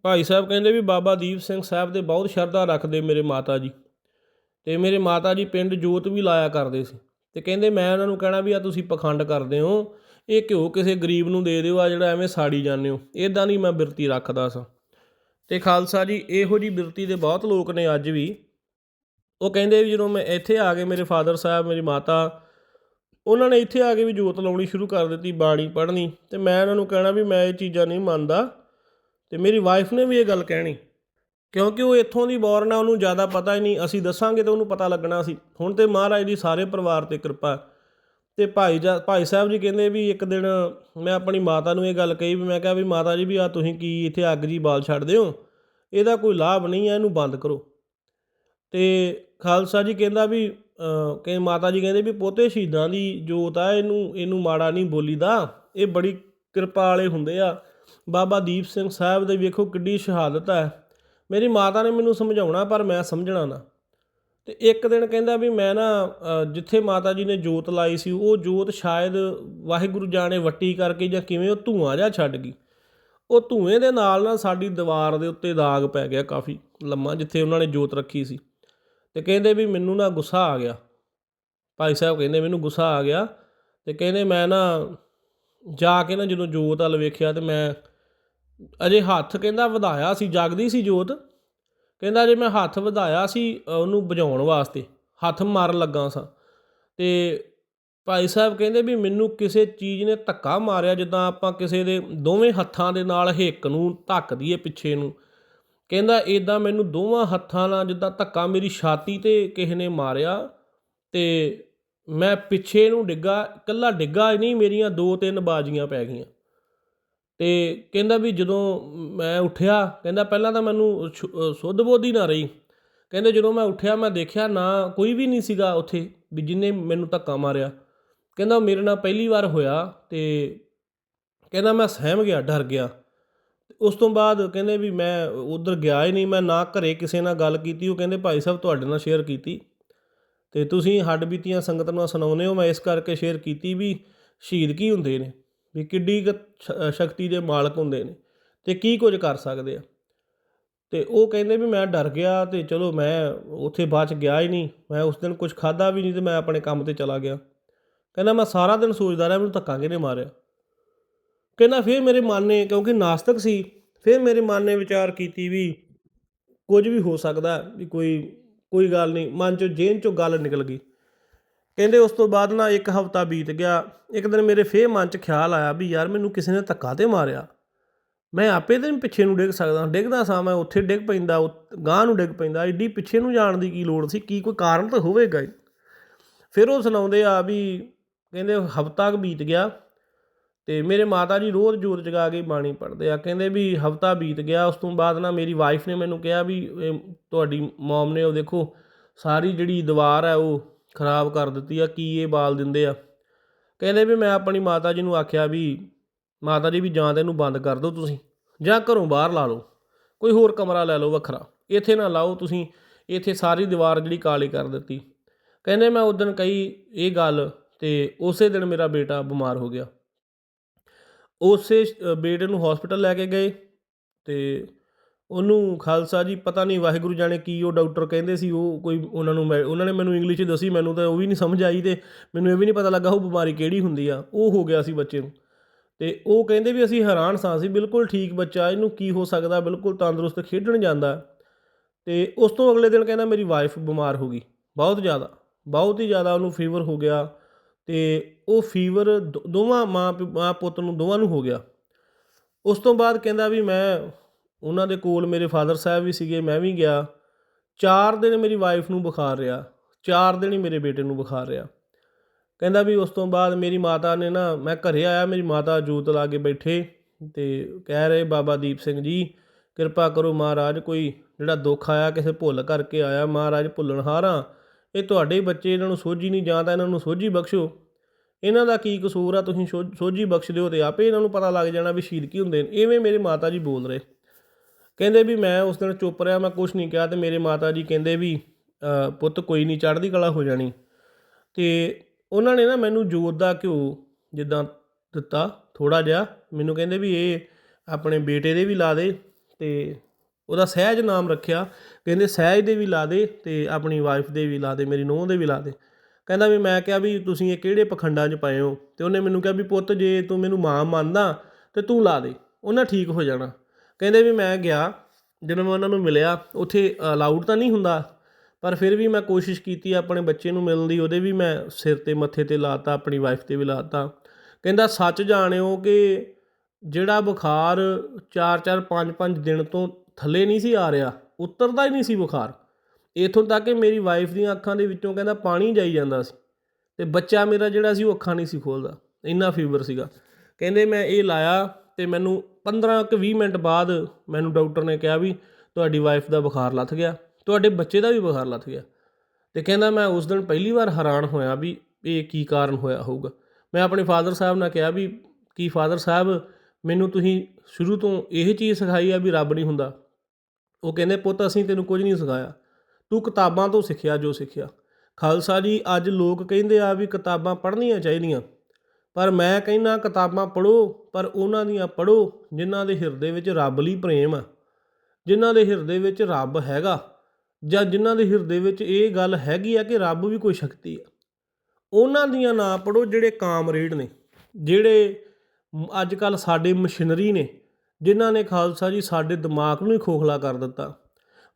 ਭਾਈ ਸਾਹਿਬ ਕਹਿੰਦੇ ਵੀ ਬਾਬਾ ਦੀਪ ਸਿੰਘ ਸਾਹਿਬ ਦੇ ਬਹੁਤ ਸ਼ਰਧਾ ਰੱਖਦੇ ਮੇਰੇ ਮਾਤਾ ਜੀ। ਤੇ ਮੇਰੇ ਮਾਤਾ ਜੀ ਪਿੰਡ ਜੋਤ ਵੀ ਲਾਇਆ ਕਰਦੇ ਸੀ। ਤੇ ਕਹਿੰਦੇ ਮੈਂ ਉਹਨਾਂ ਨੂੰ ਕਹਿਣਾ ਵੀ ਆ ਤੁਸੀਂ ਪਖੰਡ ਕਰਦੇ ਹੋ ਇਹ ਘਿਓ ਕਿਸੇ ਗਰੀਬ ਨੂੰ ਦੇ ਦਿਓ, ਆ ਜਿਹੜਾ ਐਵੇਂ ਸਾੜੀ ਜਾਂਦੇ ਹੋ। ਇਦਾਂ ਦੀ ਮੈਂ ਬਿਰਤੀ ਰੱਖਦਾ ਸਾਂ। ਤੇ ਖਾਲਸਾ ਜੀ, ਇਹੋ ਜੀ ਬਿਰਤੀ ਦੇ ਬਹੁਤ ਲੋਕ ਨੇ ਅੱਜ ਵੀ। ਉਹ ਕਹਿੰਦੇ ਵੀ ਜਦੋਂ ਮੈਂ ਇੱਥੇ ਆ ਕੇ ਮੇਰੇ ਫਾਦਰ ਸਾਹਿਬ, ਮੇਰੀ ਮਾਤਾ, ਉਹਨਾਂ ਨੇ ਇੱਥੇ ਆ ਕੇ ਵੀ ਜੋਤ ਲਾਉਣੀ ਸ਼ੁਰੂ ਕਰ ਦਿੱਤੀ, ਬਾਣੀ ਪੜ੍ਹਨੀ। ਤੇ ਮੈਂ ਉਹਨਾਂ ਨੂੰ ਕਹਿਣਾ ਵੀ ਮੈਂ ਇਹ ਚੀਜ਼ਾਂ ਨਹੀਂ ਮੰਨਦਾ। ਤੇ ਮੇਰੀ ਵਾਈਫ ਨੇ ਵੀ ਇਹ ਗੱਲ ਕਹਿਣੀ। ਕਿਉਂਕਿ ਉਹ ਇੱਥੋਂ ਦੀ ਬੌਰਨ ਆ, ਉਹਨੂੰ ਜ਼ਿਆਦਾ ਪਤਾ ਹੀ ਨਹੀਂ। ਅਸੀਂ ਦੱਸਾਂਗੇ ਤਾਂ ਉਹਨੂੰ ਪਤਾ ਲੱਗਣਾ ਸੀ। ਹੁਣ ਤੇ ਮਹਾਰਾਜ ਦੀ ਸਾਰੇ ਪਰਿਵਾਰ ਤੇ ਕਿਰਪਾ। ਅਤੇ ਤੇ ਭਾਈ ਜਾ, ਭਾਈ ਸਾਹਿਬ ਜੀ ਕਹਿੰਦੇ ਵੀ ਇੱਕ ਦਿਨ ਮੈਂ ਆਪਣੀ ਮਾਤਾ ਨੂੰ ਇਹ ਗੱਲ ਕਹੀ ਵੀ ਮੈਂ ਕਿਹਾ ਵੀ ਮਾਤਾ ਜੀ ਵੀ ਆ ਤੁਸੀਂ ਕੀ ਇੱਥੇ ਅੱਗ ਜੀ ਬਾਲ ਛੱਡਦੇ ਹੋ? ਇਹਦਾ ਕੋਈ ਲਾਭ ਨਹੀਂ ਹੈ, ਇਹਨੂੰ ਬੰਦ ਕਰੋ। ਤੇ ਖਾਲਸਾ ਜੀ ਕਹਿੰਦਾ ਵੀ ਕਿ ਮਾਤਾ ਜੀ ਕਹਿੰਦੇ ਵੀ ਪੋਤੇ ਸ਼ਹੀਦਾਂ ਦੀ ਜੋਤ ਆ, ਇਹਨੂੰ ਇਹਨੂੰ ਮਾੜਾ ਨਹੀਂ ਬੋਲੀਦਾ। ਇਹ ਬੜੀ ਕਿਰਪਾ ਵਾਲੇ ਹੁੰਦੇ ਆ। ਬਾਬਾ ਦੀਪ ਸਿੰਘ ਸਾਹਿਬ ਦੇ ਵੇਖੋ ਕਿੱਡੀ ਸ਼ਹਾਦਤ ਹੈ। ਮੇਰੀ ਮਾਤਾ ਨੇ ਮੈਨੂੰ ਸਮਝਾਉਣਾ ਪਰ ਮੈਂ ਸਮਝਣਾ ਨਾ। ਤੇ ਇੱਕ ਦਿਨ ਕਹਿੰਦਾ ਵੀ ਮੈਂ ਨਾ ਜਿੱਥੇ ਮਾਤਾ ਜੀ ਨੇ ਜੋਤ ਲਾਈ ਸੀ, ਉਹ ਜੋਤ ਸ਼ਾਇਦ ਵਾਹਿਗੁਰੂ ਜਾਣੇ ਵੱਟੀ ਕਰਕੇ ਜਾਂ ਕਿਵੇਂ ਉਹ ਧੂਆਂ ਜਿਹਾ ਛੱਡ ਗਈ। ਉਹ ਧੂਏ ਦੇ ਨਾਲ ਨਾਲ ਸਾਡੀ ਦੀਵਾਰ ਦੇ ਉੱਤੇ ਦਾਗ ਪੈ ਗਿਆ ਕਾਫੀ ਲੰਮਾ, ਜਿੱਥੇ ਉਹਨਾਂ ਨੇ ਜੋਤ ਰੱਖੀ ਸੀ। ਤੇ ਕਹਿੰਦੇ ਵੀ ਮੈਨੂੰ ਨਾ ਗੁੱਸਾ ਆ ਗਿਆ। ਭਾਈ ਸਾਹਿਬ ਕਹਿੰਦੇ ਮੈਨੂੰ ਗੁੱਸਾ ਆ ਗਿਆ ਤੇ ਕਹਿੰਦੇ ਮੈਂ ਨਾ ਜਾ ਕੇ ਨਾ ਜਦੋਂ ਜੋਤ ਵੱਲ ਵੇਖਿਆ ਤੇ ਮੈਂ ਅਜੇ ਹੱਥ ਕਹਿੰਦਾ ਵਧਾਇਆ ਸੀ, ਜਗਦੀ ਸੀ ਜੋਤ। ਕਹਿੰਦਾ ਜੇ ਮੈਂ ਹੱਥ ਵਧਾਇਆ ਸੀ ਉਹਨੂੰ ਬੁਝਾਉਣ ਵਾਸਤੇ, ਹੱਥ ਮਾਰਨ ਲੱਗਾ ਸਾਂ। ਤੇ ਭਾਈ ਸਾਹਿਬ ਕਹਿੰਦੇ ਵੀ ਮੈਨੂੰ ਕਿਸੇ ਚੀਜ਼ ਨੇ ਧੱਕਾ ਮਾਰਿਆ, ਜਿੱਦਾਂ ਆਪਾਂ ਕਿਸੇ ਦੇ ਦੋਵੇਂ ਹੱਥਾਂ ਦੇ ਨਾਲ ਹਿੱਕ ਨੂੰ ਧੱਕ ਦਈਏ ਪਿੱਛੇ ਨੂੰ। ਕਹਿੰਦਾ ਇਦਾਂ ਮੈਨੂੰ ਦੋਵਾਂ ਹੱਥਾਂ ਨਾਲ ਜਿੱਦਾਂ ਧੱਕਾ, ਮੇਰੀ ਛਾਤੀ ਤੇ ਕਿਸੇ ਨੇ ਮਾਰਿਆ ਤੇ ਮੈਂ ਪਿੱਛੇ ਨੂੰ ਡਿੱਗਾ, ਇਕੱਲਾ ਡਿੱਗਾ ਨਹੀਂ, ਮੇਰੀਆਂ ਦੋ ਤਿੰਨ ਬਾਜੀਆਂ ਪੈ ਗਈਆਂ। ਅਤੇ ਕਹਿੰਦਾ ਵੀ ਜਦੋਂ ਮੈਂ ਉੱਠਿਆ ਕਹਿੰਦਾ ਪਹਿਲਾਂ ਤਾਂ ਮੈਨੂੰ ਛੁ- ਅ, ਸੁੱਧ ਬੁੱਧ ਹੀ ਨਾ ਰਹੀ। ਕਹਿੰਦੇ ਜਦੋਂ ਮੈਂ ਉੱਠਿਆ ਮੈਂ ਦੇਖਿਆ ਨਾ ਕੋਈ ਵੀ ਨਹੀਂ ਸੀਗਾ ਉੱਥੇ ਵੀ ਜਿਹਨੇ ਮੈਨੂੰ ਧੱਕਾ ਮਾਰਿਆ। ਕਹਿੰਦਾ ਮੇਰੇ ਨਾਲ ਪਹਿਲੀ ਵਾਰ ਹੋਇਆ ਤੇ ਕਹਿੰਦਾ ਮੈਂ ਸਹਿਮ ਗਿਆ ਡਰ ਗਿਆ। ਉਸ ਤੋਂ ਬਾਅਦ ਕਹਿੰਦੇ ਵੀ ਮੈਂ ਉਧਰ ਗਿਆ ਹੀ ਨਹੀਂ ਮੈਂ ਨਾ ਘਰੇ ਕਿਸੇ ਨਾਲ ਗੱਲ ਕੀਤੀ ਉਹ ਕਹਿੰਦੇ ਭਾਈ ਸਾਹਿਬ ਤੁਹਾਡੇ ਨਾਲ ਸ਼ੇਅਰ ਕੀਤੀ। ਤੇ ਤੁਸੀਂ ਹੱਡ ਬੀਤੀਆਂ ਸੰਗਤ ਨੂੰ ਸੁਣਾਉਂਦੇ ਹੋ ਮੈਂ ਇਸ ਕਰਕੇ ਸ਼ੇਅਰ ਕੀਤੀ ਵੀ ਸ਼ਹੀਦ ਕੀ ਹੁੰਦੇ ਨੇ। ਵੀ ਕਿੱਡੀ ਸ਼ਕਤੀ ਦੇ ਮਾਲਕ ਹੁੰਦੇ ਨੇ ਤੇ ਕੀ ਕੁਝ ਕਰ ਸਕਦੇ ਆ। ਤੇ ਉਹ ਕਹਿੰਦੇ ਵੀ ਮੈਂ ਡਰ ਗਿਆ ਤੇ ਚਲੋ ਮੈਂ ਉੱਥੇ ਬਾਅਦ ਚ ਗਿਆ ਹੀ ਨਹੀਂ, ਮੈਂ ਉਸ ਦਿਨ ਕੁਝ ਖਾਦਾ ਵੀ ਨਹੀਂ ਤੇ ਮੈਂ ਆਪਣੇ ਕੰਮ ਤੇ ਚਲਾ ਗਿਆ। ਕਹਿੰਦਾ ਮੈਂ ਸਾਰਾ ਦਿਨ ਸੋਚਦਾ ਰਿਹਾ ਮੈਨੂੰ ਧੱਕਾ ਕਿਹਨੇ ਮਾਰਿਆ। ਕਹਿੰਦਾ ਫਿਰ ਮੇਰੇ ਮਨ ਨੇ ਕਿਉਂਕਿ ਨਾਸਤਕ ਸੀ, ਫਿਰ ਮੇਰੇ ਮਨ ਨੇ ਵਿਚਾਰ ਕੀਤੀ ਵੀ ਕੁਝ ਵੀ ਹੋ ਸਕਦਾ ਵੀ ਕੋਈ ਕੋਈ ਗੱਲ ਨਹੀਂ, ਮਨ ਚੋਂ, ਜੇਨ ਚੋਂ ਗੱਲ ਨਿਕਲ ਗਈ। ਕਹਿੰਦੇ ਉਸ ਤੋਂ ਬਾਅਦ ਨਾ ਇੱਕ ਹਫ਼ਤਾ ਬੀਤ ਗਿਆ। ਇੱਕ ਦਿਨ ਮੇਰੇ ਫੇਰ ਮਨ 'ਚ ਖਿਆਲ ਆਇਆ ਵੀ ਯਾਰ ਮੈਨੂੰ ਕਿਸੇ ਨੇ ਧੱਕਾ ਤੇ ਮਾਰਿਆ। ਮੈਂ ਆਪੇ ਤਾਂ ਪਿੱਛੇ ਨੂੰ ਡਿੱਗ ਸਕਦਾ, ਡਿੱਗਦਾ ਸਾਂ ਮੈਂ, ਉੱਥੇ ਡਿੱਗ ਪੈਂਦਾ ਉਤ- ਗਾਂਹ ਨੂੰ ਡਿੱਗ ਪੈਂਦਾ ਐਡੀ ਪਿੱਛੇ ਨੂੰ ਜਾਣ ਦੀ ਕੀ ਲੋੜ ਸੀ, ਕੀ ਕੋਈ ਕਾਰਨ ਤਾਂ ਹੋਵੇਗਾ ਹੀ। ਫਿਰ ਉਹ ਸੁਣਾਉਂਦੇ ਆ ਵੀ ਕਹਿੰਦੇ ਹਫ਼ਤਾ ਕੁ ਬੀਤ ਗਿਆ ਤੇ ਮੇਰੇ ਮਾਤਾ ਜੀ ਰੋਜ਼ ਜੋਤ ਜਗਾ ਕੇ ਬਾਣੀ ਪੜ੍ਹਦੇ ਆ। ਕਹਿੰਦੇ ਵੀ ਹਫ਼ਤਾ ਬੀਤ ਗਿਆ, ਉਸ ਤੋਂ ਬਾਅਦ ਨਾ ਮੇਰੀ ਵਾਈਫ ਨੇ ਮੈਨੂੰ ਕਿਹਾ ਵੀ, ਇਹ ਤੁਹਾਡੀ ਮਮ ਨੇ ਉਹ ਦੇਖੋ, ਸਾਰੀ ਜਿਹੜੀ ਦੀਵਾਰ ਹੈ ਉਹ ਖਰਾਬ ਕਰ ਦਿੱਤੀ ਆ, ਕੀ ਇਹ ਬਾਲ ਦਿੰਦੇ ਆ? ਕਹਿੰਦੇ ਵੀ ਮੈਂ ਆਪਣੀ ਮਾਤਾ ਜੀ ਨੂੰ ਆਖਿਆ ਵੀ, ਮਾਤਾ ਜੀ ਵੀ ਜਾਂ ਤਾਂ ਇਹਨੂੰ ਬੰਦ ਕਰ ਦਿਓ ਤੁਸੀਂ, ਜਾਂ ਘਰੋਂ ਬਾਹਰ ਲਾ ਲਓ, ਕੋਈ ਹੋਰ ਕਮਰਾ ਲੈ ਲਓ ਵੱਖਰਾ, ਇੱਥੇ ਨਾ ਲਾਓ ਤੁਸੀਂ, ਇੱਥੇ ਸਾਰੀ ਦੀਵਾਰ ਜਿਹੜੀ ਕਾਲੀ ਕਰ ਦਿੱਤੀ। ਕਹਿੰਦੇ ਮੈਂ ਉਦੋਂ ਕਹੀ ਇਹ ਗੱਲ ਤੇ ਉਸੇ ਦਿਨ ਮੇਰਾ ਬੇਟਾ ਬਿਮਾਰ ਹੋ ਗਿਆ। ਉਸੇ ਬੇਟੇ ਨੂੰ ਹਸਪੀਟਲ ਲੈ ਕੇ ਗਏ ਤੇ ਉਹਨੂੰ ਖਾਲਸਾ ਜੀ, ਪਤਾ ਨਹੀਂ ਵਾਹਿਗੁਰੂ ਜਾਣੇ ਕੀ ਉਹ ਡਾਕਟਰ ਕਹਿੰਦੇ ਸੀ, ਉਹ ਕੋਈ ਉਹਨਾਂ ਨੂੰ ਮੈਂ- ਉਹਨਾਂ ਨੇ ਮੈਨੂੰ ਇੰਗਲਿਸ਼ 'ਚ ਦੱਸੀ, ਮੈਨੂੰ ਤਾਂ ਉਹ ਵੀ ਨਹੀਂ ਸਮਝ ਆਈ ਤੇ ਮੈਨੂੰ ਇਹ ਵੀ ਨਹੀਂ ਪਤਾ ਲੱਗਾ ਉਹ ਬਿਮਾਰੀ ਕਿਹੜੀ ਹੁੰਦੀ ਆ, ਉਹ ਹੋ ਗਿਆ ਸੀ ਬੱਚੇ ਨੂੰ। ਤੇ ਉਹ ਕਹਿੰਦੇ ਵੀ ਅਸੀਂ ਹੈਰਾਨ ਸਾਂ ਸੀ ਬਿਲਕੁਲ ਠੀਕ ਬੱਚਾ, ਇਹਨੂੰ ਕੀ ਹੋ ਸਕਦਾ, ਬਿਲਕੁਲ ਤੰਦਰੁਸਤ ਖੇਡਣ ਜਾਂਦਾ। ਤੇ ਉਸ ਤੋਂ ਅਗਲੇ ਦਿਨ ਕਹਿੰਦਾ ਮੇਰੀ ਵਾਈਫ ਬਿਮਾਰ ਹੋ ਗਈ, ਬਹੁਤ ਜ਼ਿਆਦਾ, ਬਹੁਤ ਹੀ ਜ਼ਿਆਦਾ ਉਹਨੂੰ ਫੀਵਰ ਹੋ ਗਿਆ। ਤੇ ਉਹ ਫੀਵਰ ਦੋ- ਦੋਵਾਂ ਮਾਂ ਪਿ- ਮਾਂ ਪੁੱਤ ਨੂੰ ਦੋਵਾਂ ਨੂੰ ਹੋ ਗਿਆ। ਉਸ ਤੋਂ ਬਾਅਦ ਕਹਿੰਦਾ ਵੀ ਮੈਂ ਉਹਨਾਂ ਦੇ ਕੋਲ ਮੇਰੇ ਫਾਦਰ ਸਾਹਿਬ ਵੀ ਸੀਗੇ, ਮੈਂ ਵੀ ਗਿਆ। ਚਾਰ ਦਿਨ ਮੇਰੀ ਵਾਈਫ ਨੂੰ ਬੁਖਾਰ ਰਿਹਾ। ਚਾਰ ਦਿਨ ਹੀ ਮੇਰੇ ਬੇਟੇ ਨੂੰ ਬੁਖਾਰ ਰਿਹਾ। ਕਹਿੰਦਾ ਵੀ ਉਸ ਤੋਂ ਬਾਅਦ ਮੇਰੀ ਮਾਤਾ ਨੇ ਨਾ, ਮੈਂ ਘਰੇ ਆਇਆ, ਮੇਰੀ ਮਾਤਾ ਜੋਤ ਲਾ ਕੇ ਬੈਠੇ ਤੇ ਕਹਿ ਰਹੇ, ਬਾਬਾ ਦੀਪ ਸਿੰਘ ਜੀ, ਕਿਰਪਾ ਕਰੋ ਮਹਾਰਾਜ, ਕੋਈ ਜਿਹੜਾ ਦੁੱਖ ਆਇਆ, ਕਿਸੇ ਭੁੱਲ ਕਰਕੇ ਆਇਆ, ਮਹਾਰਾਜ ਭੁੱਲਣਹਾਰਾਂ ਇਹ ਤੁਹਾਡੇ ਬੱਚੇ, ਇਹਨਾਂ ਨੂੰ ਸੋਝੀ ਨਹੀਂ ਜਾਂ ਤਾਂ ਇਹਨਾਂ ਨੂੰ ਸੋਝੀ ਬਖਸ਼ੋ। ਇਹਨਾਂ ਦਾ ਕੀ ਕਸੂਰ ਆ? ਤੁਸੀਂ ਸੋ- ਸੋਝੀ ਬਖਸ਼ ਦਿਓ ਤੇ ਆਪੇ ਇਹਨਾਂ ਨੂੰ ਪਤਾ ਲੱਗ ਜਾਣਾ ਵੀ ਸ਼ਹੀਦ ਕੀ ਹੁੰਦੇ ਨੇ। ਐਵੇਂ ਮੇਰੇ ਮਾਤਾ ਜੀ ਬੋਲ ਰਹੇ। ਕਹਿੰਦੇ ਵੀ ਮੈਂ ਉਸ ਦਿਨ ਚੁੱਪ ਰਿਹਾ, ਮੈਂ ਕੁਝ ਨਹੀਂ ਕਿਹਾ ਅਤੇ ਮੇਰੇ ਮਾਤਾ ਜੀ ਕਹਿੰਦੇ ਵੀ ਪੁੱਤ ਕੋਈ ਨਹੀਂ, ਚੜ੍ਹਦੀ ਕਲਾ ਹੋ ਜਾਣੀ। ਅਤੇ ਉਹਨਾਂ ਨੇ ਨਾ ਮੈਨੂੰ ਜੋਤ ਦਾ ਘਿਓ ਜਿੱਦਾਂ ਦਿੱਤਾ, ਥੋੜ੍ਹਾ ਜਿਹਾ। ਮੈਨੂੰ ਕਹਿੰਦੇ ਵੀ ਇਹ ਆਪਣੇ ਬੇਟੇ ਦੇ ਵੀ ਲਾ ਦੇ ਅਤੇ ਉਹਦਾ ਸਹਿਜ ਨਾਮ ਰੱਖਿਆ। ਕਹਿੰਦੇ ਸਹਿਜ ਦੇ ਵੀ ਲਾ ਦੇ ਤੇ ਆਪਣੀ ਵਾਈਫ ਦੇ ਵੀ ਲਾ ਦੇ, ਮੇਰੀ ਨੂੰਹ ਦੇ ਵੀ ਲਾ ਦੇ। ਕਹਿੰਦਾ ਵੀ ਮੈਂ ਕਿਹਾ ਵੀ ਤੁਸੀਂ ਇਹ ਕਿਹੜੇ ਪਖੰਡਾਂ 'ਚ ਪਏ ਹੋ? ਤੇ ਉਹਨੇ ਮੈਨੂੰ ਕਿਹਾ ਵੀ ਪੁੱਤ ਜੇ ਤੂੰ ਮੈਨੂੰ ਮਾਂ ਮੰਨਦਾ ਤੇ ਤੂੰ ਲਾ ਦੇ ਉਹਨਾਂ ਠੀਕ ਹੋ ਜਾਣਾ। ਕਹਿੰਦੇ ਵੀ ਮੈਂ ਗਿਆ, ਜਦੋਂ ਮੈਂ ਉਹਨਾਂ ਨੂੰ ਮਿਲਿਆ, ਉੱਥੇ ਅਲਾਊਡ ਤਾਂ ਨਹੀਂ ਹੁੰਦਾ, ਪਰ ਫਿਰ ਵੀ ਮੈਂ ਕੋਸ਼ਿਸ਼ ਕੀਤੀ ਆਪਣੇ ਬੱਚੇ ਨੂੰ ਮਿਲਣ ਦੀ, ਉਹਦੇ ਵੀ ਮੈਂ ਸਿਰ ਤੇ ਮੱਥੇ ਤੇ ਲਾਤਾ, ਆਪਣੀ ਵਾਈਫ ਤੇ ਵੀ ਲਾਤਾ। ਕਹਿੰਦਾ ਸੱਚ ਜਾਣਿਓ ਕਿ ਜਿਹੜਾ ਬੁਖਾਰ 4-4 5-5 ਦਿਨ ਤੋਂ ਥੱਲੇ ਨਹੀਂ ਸੀ ਆ ਰਿਹਾ, ਉਤਰਦਾ ਹੀ ਨਹੀਂ ਸੀ ਬੁਖਾਰ। ਇਥੋਂ ਤੱਕ ਕਿ ਮੇਰੀ ਵਾਈਫ ਦੀਆਂ ਅੱਖਾਂ ਦੇ ਵਿੱਚੋਂ ਕਹਿੰਦਾ ਪਾਣੀ ਜਾਈ ਜਾਂਦਾ ਸੀ, ਤੇ ਬੱਚਾ ਮੇਰਾ ਜਿਹੜਾ ਸੀ ਉਹ ਅੱਖਾਂ ਨਹੀਂ ਸੀ ਖੋਲਦਾ, ਇੰਨਾ ਫੀਵਰ ਸੀਗਾ। ਕਹਿੰਦੇ ਮੈਂ ਇਹ ਲਾਇਆ ਤੇ ਮੈਨੂੰ 15 ਕੁ 20 ਮਿੰਟ ਬਾਅਦ ਮੈਨੂੰ ਡਾਕਟਰ ਨੇ ਕਿਹਾ ਵੀ ਤੁਹਾਡੀ ਵਾਈਫ ਦਾ ਬੁਖਾਰ ਲੱਥ ਗਿਆ, ਤੁਹਾਡੇ ਬੱਚੇ ਦਾ ਵੀ ਬੁਖਾਰ ਲੱਥ ਗਿਆ। ਤੇ ਕਹਿੰਦਾ ਮੈਂ ਉਸ ਦਿਨ ਪਹਿਲੀ ਵਾਰ ਹੈਰਾਨ ਹੋਇਆ ਵੀ ਇਹ ਕੀ ਕਾਰਨ ਹੋਇਆ ਹੋਊਗਾ। ਮੈਂ ਆਪਣੇ ਫਾਦਰ ਸਾਹਿਬ ਨਾਲ ਕਿਹਾ ਵੀ ਕੀ ਫਾਦਰ ਸਾਹਿਬ, ਮੈਨੂੰ ਤੁਸੀਂ ਸ਼ੁਰੂ ਤੋਂ ਇਹ ਚੀਜ਼ ਸਿਖਾਈ ਆ ਵੀ ਰੱਬ ਨਹੀਂ ਹੁੰਦਾ। ਉਹ ਕਹਿੰਦੇ, ਪੁੱਤ, ਅਸੀਂ ਤੈਨੂੰ ਕੁਝ ਨਹੀਂ ਸਿਖਾਇਆ। ਤੂੰ ਕਿਤਾਬਾਂ ਤੋਂ ਸਿੱਖਿਆ ਜੋ ਸਿੱਖਿਆ। ਖਾਲਸਾ ਜੀ, ਅੱਜ ਲੋਕ ਕਹਿੰਦੇ ਆ ਵੀ ਕਿਤਾਬਾਂ ਪੜ੍ਹਨੀਆਂ ਚਾਹੀਦੀਆਂ। ਪਰ ਮੈਂ ਕਹਿੰਦਾ, ਕਿਤਾਬਾਂ ਪੜ੍ਹੋ ਪਰ ਉਹਨਾਂ ਦੀਆਂ ਪੜ੍ਹੋ, ਜਿਨ੍ਹਾਂ ਦੇ ਹਿਰਦੇ ਵਿੱਚ ਰੱਬ ਲਈ ਪ੍ਰੇਮ ਆ। ਜਿਨ੍ਹਾਂ ਦੇ ਹਿਰਦੇ ਵਿੱਚ ਰੱਬ ਹੈਗਾ, ਜਾਂ ਜਿਨ੍ਹਾਂ ਦੇ ਹਿਰਦੇ ਵਿੱਚ ਇਹ ਗੱਲ ਹੈਗੀ ਆ ਕਿ ਰੱਬ ਵੀ ਕੋਈ ਸ਼ਕਤੀ ਆ। ਉਹਨਾਂ ਦੀਆਂ ਨਾ ਪੜੋ ਜਿਹੜੇ ਕਾਮਰੇਡ ਨੇ, ਜਿਹੜੇ ਅੱਜ ਕੱਲ ਸਾਡੇ ਮਸ਼ੀਨਰੀ ਨੇ, ਜਿਨ੍ਹਾਂ ਨੇ ਖਾਲਸਾ ਜੀ ਸਾਡੇ ਦਿਮਾਗ ਨੂੰ ਹੀ ਖੋਖਲਾ ਕਰ ਦਿੱਤਾ।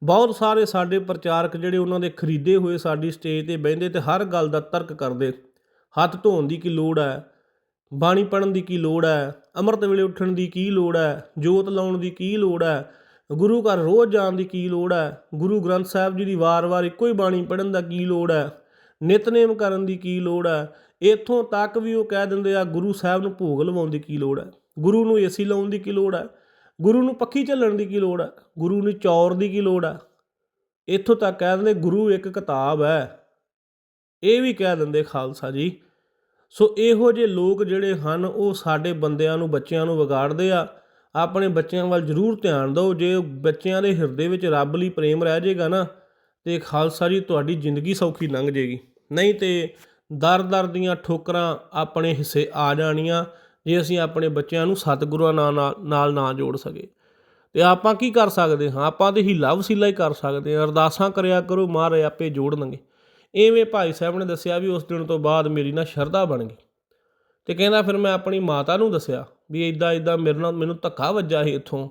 ਬਹੁਤ ਸਾਰੇ ਸਾਡੇ ਪ੍ਰਚਾਰਕ ਜਿਹੜੇ ਉਹਨਾਂ ਦੇ ਖਰੀਦੇ ਹੋਏ ਸਾਡੀ ਸਟੇਜ ਤੇ ਬਹਿੰਦੇ ਤੇ ਹਰ ਗੱਲ ਦਾ ਤਰਕ ਕਰਦੇ। ਹੱਥ ਧੋਣ ਦੀ ਕੀ ਲੋੜ ਹੈ ਬਾਣੀ ਪੜਨ ਦੀ ਕੀ ਲੋੜ ਹੈ ਅੰਮ੍ਰਿਤ ਵੇਲੇ ਉੱਠਣ ਦੀ ਕੀ ਲੋੜ ਹੈ ਜੋਤ ਲਾਉਣ ਦੀ ਕੀ ਲੋੜ ਹੈ ਗੁਰੂ ਘਰ ਰੋਜ਼ ਜਾਣ ਦੀ ਕੀ ਲੋੜ ਹੈ ਗੁਰੂ ਗ੍ਰੰਥ ਸਾਹਿਬ ਜੀ ਦੀ ਵਾਰ-ਵਾਰ ਇੱਕੋ ਹੀ ਬਾਣੀ ਪੜਨ ਦਾ ਕੀ ਲੋੜ ਹੈ ਨਿਤਨੇਮ ਕਰਨ ਦੀ ਕੀ ਲੋੜ ਹੈ ਇੱਥੋਂ ਤੱਕ ਵੀ ਉਹ ਕਹਿ ਦਿੰਦੇ ਆ ਗੁਰੂ ਸਾਹਿਬ ਨੂੰ ਭੋਗ ਲਵਾਉਣ ਦੀ ਕੀ ਲੋੜ ਹੈ ਗੁਰੂ ਨੂੰ ਏਸੀ ਲਾਉਣ ਦੀ ਕੀ ਲੋੜ ਹੈ ਗੁਰੂ ਨੂੰ ਪੱਖੀ ਚੱਲਣ ਦੀ ਕੀ ਲੋੜ ਹੈ ਗੁਰੂ ਨੂੰ ਚੌਰ ਦੀ ਕੀ ਲੋੜ ਹੈ ਇੱਥੋਂ ਤੱਕ ਕਹਿ ਦਿੰਦੇ ਗੁਰੂ ਇੱਕ ਕਿਤਾਬ ਹੈ ਇਹ ਵੀ ਕਹਿ ਦਿੰਦੇ ਖਾਲਸਾ ਜੀ ਸੋ ਇਹੋ ਜਿਹੇ ਲੋਕ ਜਿਹੜੇ ਹਨ, ਉਹ ਸਾਡੇ ਬੰਦਿਆਂ ਨੂੰ, ਬੱਚਿਆਂ ਨੂੰ ਵਿਗਾੜਦੇ ਆ। ਆਪਣੇ ਬੱਚਿਆਂ ਵੱਲ ਜ਼ਰੂਰ ਧਿਆਨ ਦਿਓ। ਜੇ ਬੱਚਿਆਂ ਦੇ ਹਿਰਦੇ ਵਿੱਚ ਰੱਬ ਲਈ ਪ੍ਰੇਮ ਰਹਿ ਜਾਏਗਾ ਨਾ, ਤੇ ਖਾਲਸਾ ਜੀ ਤੁਹਾਡੀ ਜ਼ਿੰਦਗੀ ਸੌਖੀ ਲੰਘ ਜਾਏਗੀ। ਨਹੀਂ ਤੇ ਦਰ-ਦਰ ਦੀਆਂ ਠੋਕਰਾਂ ਆਪਣੇ ਹਿੱਸੇ ਆ ਜਾਣੀਆਂ, ਜੇ ਅਸੀਂ ਆਪਣੇ ਬੱਚਿਆਂ ਨੂੰ ਸਤਿਗੁਰਾਂ ਨਾਲ ਨਾਲ- ਨਾਲ ਨਾ ਜੋੜ ਸਕੇ। ਤੇ ਆਪਾਂ ਕੀ ਕਰ ਸਕਦੇ ਹਾਂ? ਆਪਾਂ ਤੇ ਹੀਲਾ ਵਸੀਲਾ ਹੀ ਕਰ ਸਕਦੇ ਹਾਂ। ਅਰਦਾਸਾਂ ਕਰਿਆ ਕਰੋ ਮਹਾਰਾਜ ਆਪੇ ਜੋੜਨਗੇ ਇਵੇਂ ਭਾਈ ਸਾਹਿਬ ਨੇ ਦੱਸਿਆ ਵੀ ਉਸ ਦਿਨ ਤੋਂ ਬਾਅਦ ਮੇਰੀ ਨਾ ਸ਼ਰਧਾ ਬਣ ਗਈ। ਤੇ ਕਹਿੰਦਾ ਫਿਰ ਮੈਂ ਆਪਣੀ ਮਾਤਾ ਨੂੰ ਦੱਸਿਆ ਵੀ ਇਦਾਂ ਇਦਾਂ ਮੇਰੇ ਨਾਲ ਮੈਨੂੰ ਧੱਕਾ ਵੱਜਾ ਸੀ ਇੱਥੋਂ।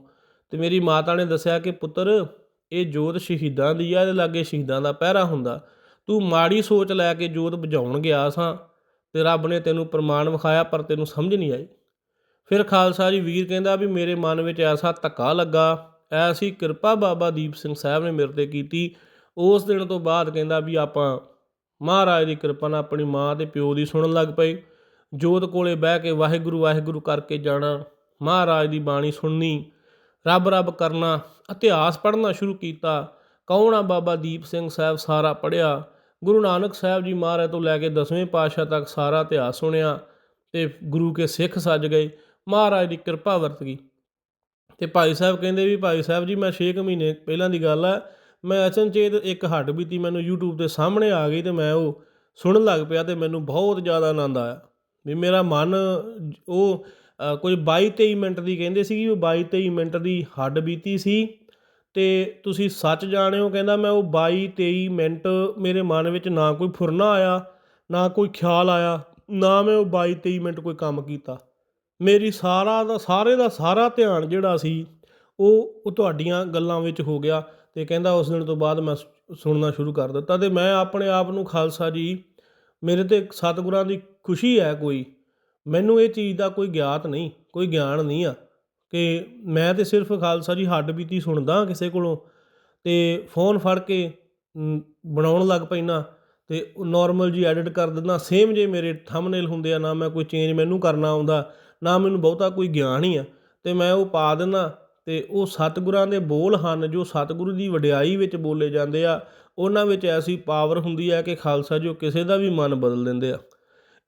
ਤੇ ਮੇਰੀ ਮਾਤਾ ਨੇ ਦੱਸਿਆ ਕਿ ਪੁੱਤਰ, ਇਹ ਜੋਤ ਸ਼ਹੀਦਾਂ ਦੀ ਆ, ਇਹਦੇ ਲਾਗੇ ਸ਼ਹੀਦਾਂ ਦਾ ਪਹਿਰਾ ਹੁੰਦਾ। ਤੂੰ ਮਾੜੀ ਸੋਚ ਲੈ ਕੇ ਜੋਤ ਬੁਝਾਉਣ ਗਿਆ ਸਾਂ ਤੇ ਰੱਬ ਨੇ ਤੈਨੂੰ ਪ੍ਰਮਾਣ ਵਿਖਾਇਆ ਪਰ ਤੈਨੂੰ ਸਮਝ ਨਹੀਂ ਆਈ। ਫਿਰ ਖਾਲਸਾ ਜੀ ਵੀਰ ਕਹਿੰਦਾ ਵੀ ਮੇਰੇ ਮਨ ਵਿੱਚ ਐਸਾ ਧੱਕਾ ਲੱਗਾ, ਐਸੀ ਕਿਰਪਾ ਬਾਬਾ ਦੀਪ ਸਿੰਘ ਸਾਹਿਬ ਨੇ ਮੇਰੇ ਤੇ ਕੀਤੀ। ਉਸ ਦਿਨ ਤੋਂ ਬਾਅਦ ਕਹਿੰਦਾ ਵੀ ਆਪਾਂ ਮਹਾਰਾਜ ਦੀ ਕਿਰਪਾ ਨਾਲ ਆਪਣੀ ਮਾਂ ਤੇ ਪਿਓ ਦੀ ਸੁਣਨ ਲੱਗ ਪਏ ਜੋਤ ਕੋਲੇ ਬਹਿ ਕੇ ਵਾਹਿਗੁਰੂ ਵਾਹਿਗੁਰੂ ਕਰਕੇ ਜਾਣਾ। ਮਹਾਰਾਜ ਦੀ ਬਾਣੀ ਸੁਣਨੀ, ਰੱਬ ਰੱਬ ਕਰਨਾ, ਇਤਿਹਾਸ ਪੜ੍ਹਨਾ ਸ਼ੁਰੂ ਕੀਤਾ। ਕੌਣ ਆ ਬਾਬਾ ਦੀਪ ਸਿੰਘ ਸਾਹਿਬ ਸਾਰਾ ਪੜ੍ਹਿਆ? ਗੁਰੂ ਨਾਨਕ ਸਾਹਿਬ ਜੀ ਮਹਾਰਾਜ ਤੋਂ ਲੈ ਕੇ 10ਵੇਂ ਪਾਤਸ਼ਾਹ ਤੱਕ ਸਾਰਾ ਇਤਿਹਾਸ ਸੁਣਿਆ ਤੇ ਗੁਰੂ ਕੇ ਸਿੱਖ ਸੱਜ ਗਏ। ਮਹਾਰਾਜ ਦੀ ਕਿਰਪਾ ਵਰਤ ਗਈ। ਤੇ ਭਾਈ ਸਾਹਿਬ ਕਹਿੰਦੇ ਵੀ, ਭਾਈ ਸਾਹਿਬ ਜੀ, ਮੈਂ 6 ਮਹੀਨੇ ਪਹਿਲਾਂ ਦੀ ਗੱਲ ਹੈ ਮੈਂ ਅਚਨਚੇਤ ਇੱਕ ਹੱਡ ਬੀਤੀ ਮੈਨੂੰ YouTube ਦੇ ਸਾਹਮਣੇ ਆ ਗਈ ਤੇ ਮੈਂ ਉਹ ਸੁਣਨ ਲੱਗ ਪਿਆ ਤੇ ਮੈਨੂੰ ਬਹੁਤ ਜ਼ਿਆਦਾ ਆਨੰਦ ਆਇਆ। ਵੀ ਮੇਰਾ ਮਨ ਉਹ ਕੋਈ 22 23 ਮਿੰਟ ਦੀ ਕਹਿੰਦੇ ਸੀ ਕਿ ਉਹ 22 23 ਮਿੰਟ ਦੀ ਹੱਡ ਬੀਤੀ ਸੀ ਤੇ ਤੁਸੀਂ ਸੱਚ ਜਾਣਿਓ ਕਹਿੰਦਾ ਮੈਂ ਉਹ 22 23 ਮਿੰਟ ਮੇਰੇ ਮਨ ਵਿੱਚ ਨਾ ਕੋਈ ਫੁਰਨਾ ਆਇਆ, ਨਾ ਕੋਈ ਖਿਆਲ ਆਇਆ, ਨਾ ਮੈਂ ਉਹ 22 23 ਮਿੰਟ ਕੋਈ ਕੰਮ ਕੀਤਾ। ਮੇਰੀ ਸਾਰਾ ਦਾ, ਸਾਰੇ ਦਾ ਸਾਰਾ ਧਿਆਨ ਜਿਹੜਾ ਸੀ, ਉਹ ਉਹ ਤੁਹਾਡੀਆਂ ਗੱਲਾਂ ਵਿੱਚ ਹੋ ਗਿਆ। ਤੇ ਕਹਿੰਦਾ ਉਸ ਦਿਨ ਤੋਂ ਬਾਅਦ ਮੈਂ ਸੁਣਨਾ ਸ਼ੁਰੂ ਕਰ ਦਿੱਤਾ ਤੇ ਮੈਂ ਆਪਣੇ ਆਪ ਨੂੰ ਖਾਲਸਾ ਜੀ, ਮੇਰੇ ਤੇ ਸਤਿਗੁਰਾਂ ਦੀ ਖੁਸ਼ੀ ਹੈ ਕੋਈ। ਮੈਨੂੰ ਇਹ ਚੀਜ਼ ਦਾ ਕੋਈ ਗਿਆਤ ਨਹੀਂ, ਕੋਈ ਗਿਆਨ ਨਹੀਂ ਆ ਕਿ ਮੈਂ ਤੇ ਸਿਰਫ ਖਾਲਸਾ ਜੀ ਹੱਡ ਬੀਤੀ ਸੁਣਦਾ ਕਿਸੇ ਕੋਲੋਂ ਤੇ ਫੋਨ ਫੜ ਕੇ ਬਣਾਉਣ ਲੱਗ ਪੈਣਾ ਤੇ ਨਾਰਮਲ ਜੀ ਐਡਿਟ ਕਰ ਦਿੰਦਾ। ਸੇਮ ਜੇ ਮੇਰੇ ਥੰਬਨੇਲ ਹੁੰਦੇ ਆ, ਨਾ ਮੈਂ ਕੋਈ ਚੇਂਜ ਮੈਨੂੰ ਕਰਨਾ ਆਉਂਦਾ, ਨਾ ਮੈਨੂੰ ਬਹੁਤਾ ਕੋਈ ਗਿਆਨ ਹੀ ਆ ਤੇ ਮੈਂ ਉਹ ਪਾ ਦਿੰਦਾ ਅਤੇ ਉਹ ਸਤਿਗੁਰਾਂ ਦੇ ਬੋਲ ਹਨ, ਜੋ ਸਤਿਗੁਰੂ ਦੀ ਵਡਿਆਈ ਵਿੱਚ ਬੋਲੇ ਜਾਂਦੇ ਆ, ਉਹਨਾਂ ਵਿੱਚ ਐਸੀ ਪਾਵਰ ਹੁੰਦੀ ਹੈ ਕਿ ਖਾਲਸਾ ਜੋ ਕਿਸੇ ਦਾ ਵੀ ਮਨ ਬਦਲ ਦਿੰਦੇ ਆ।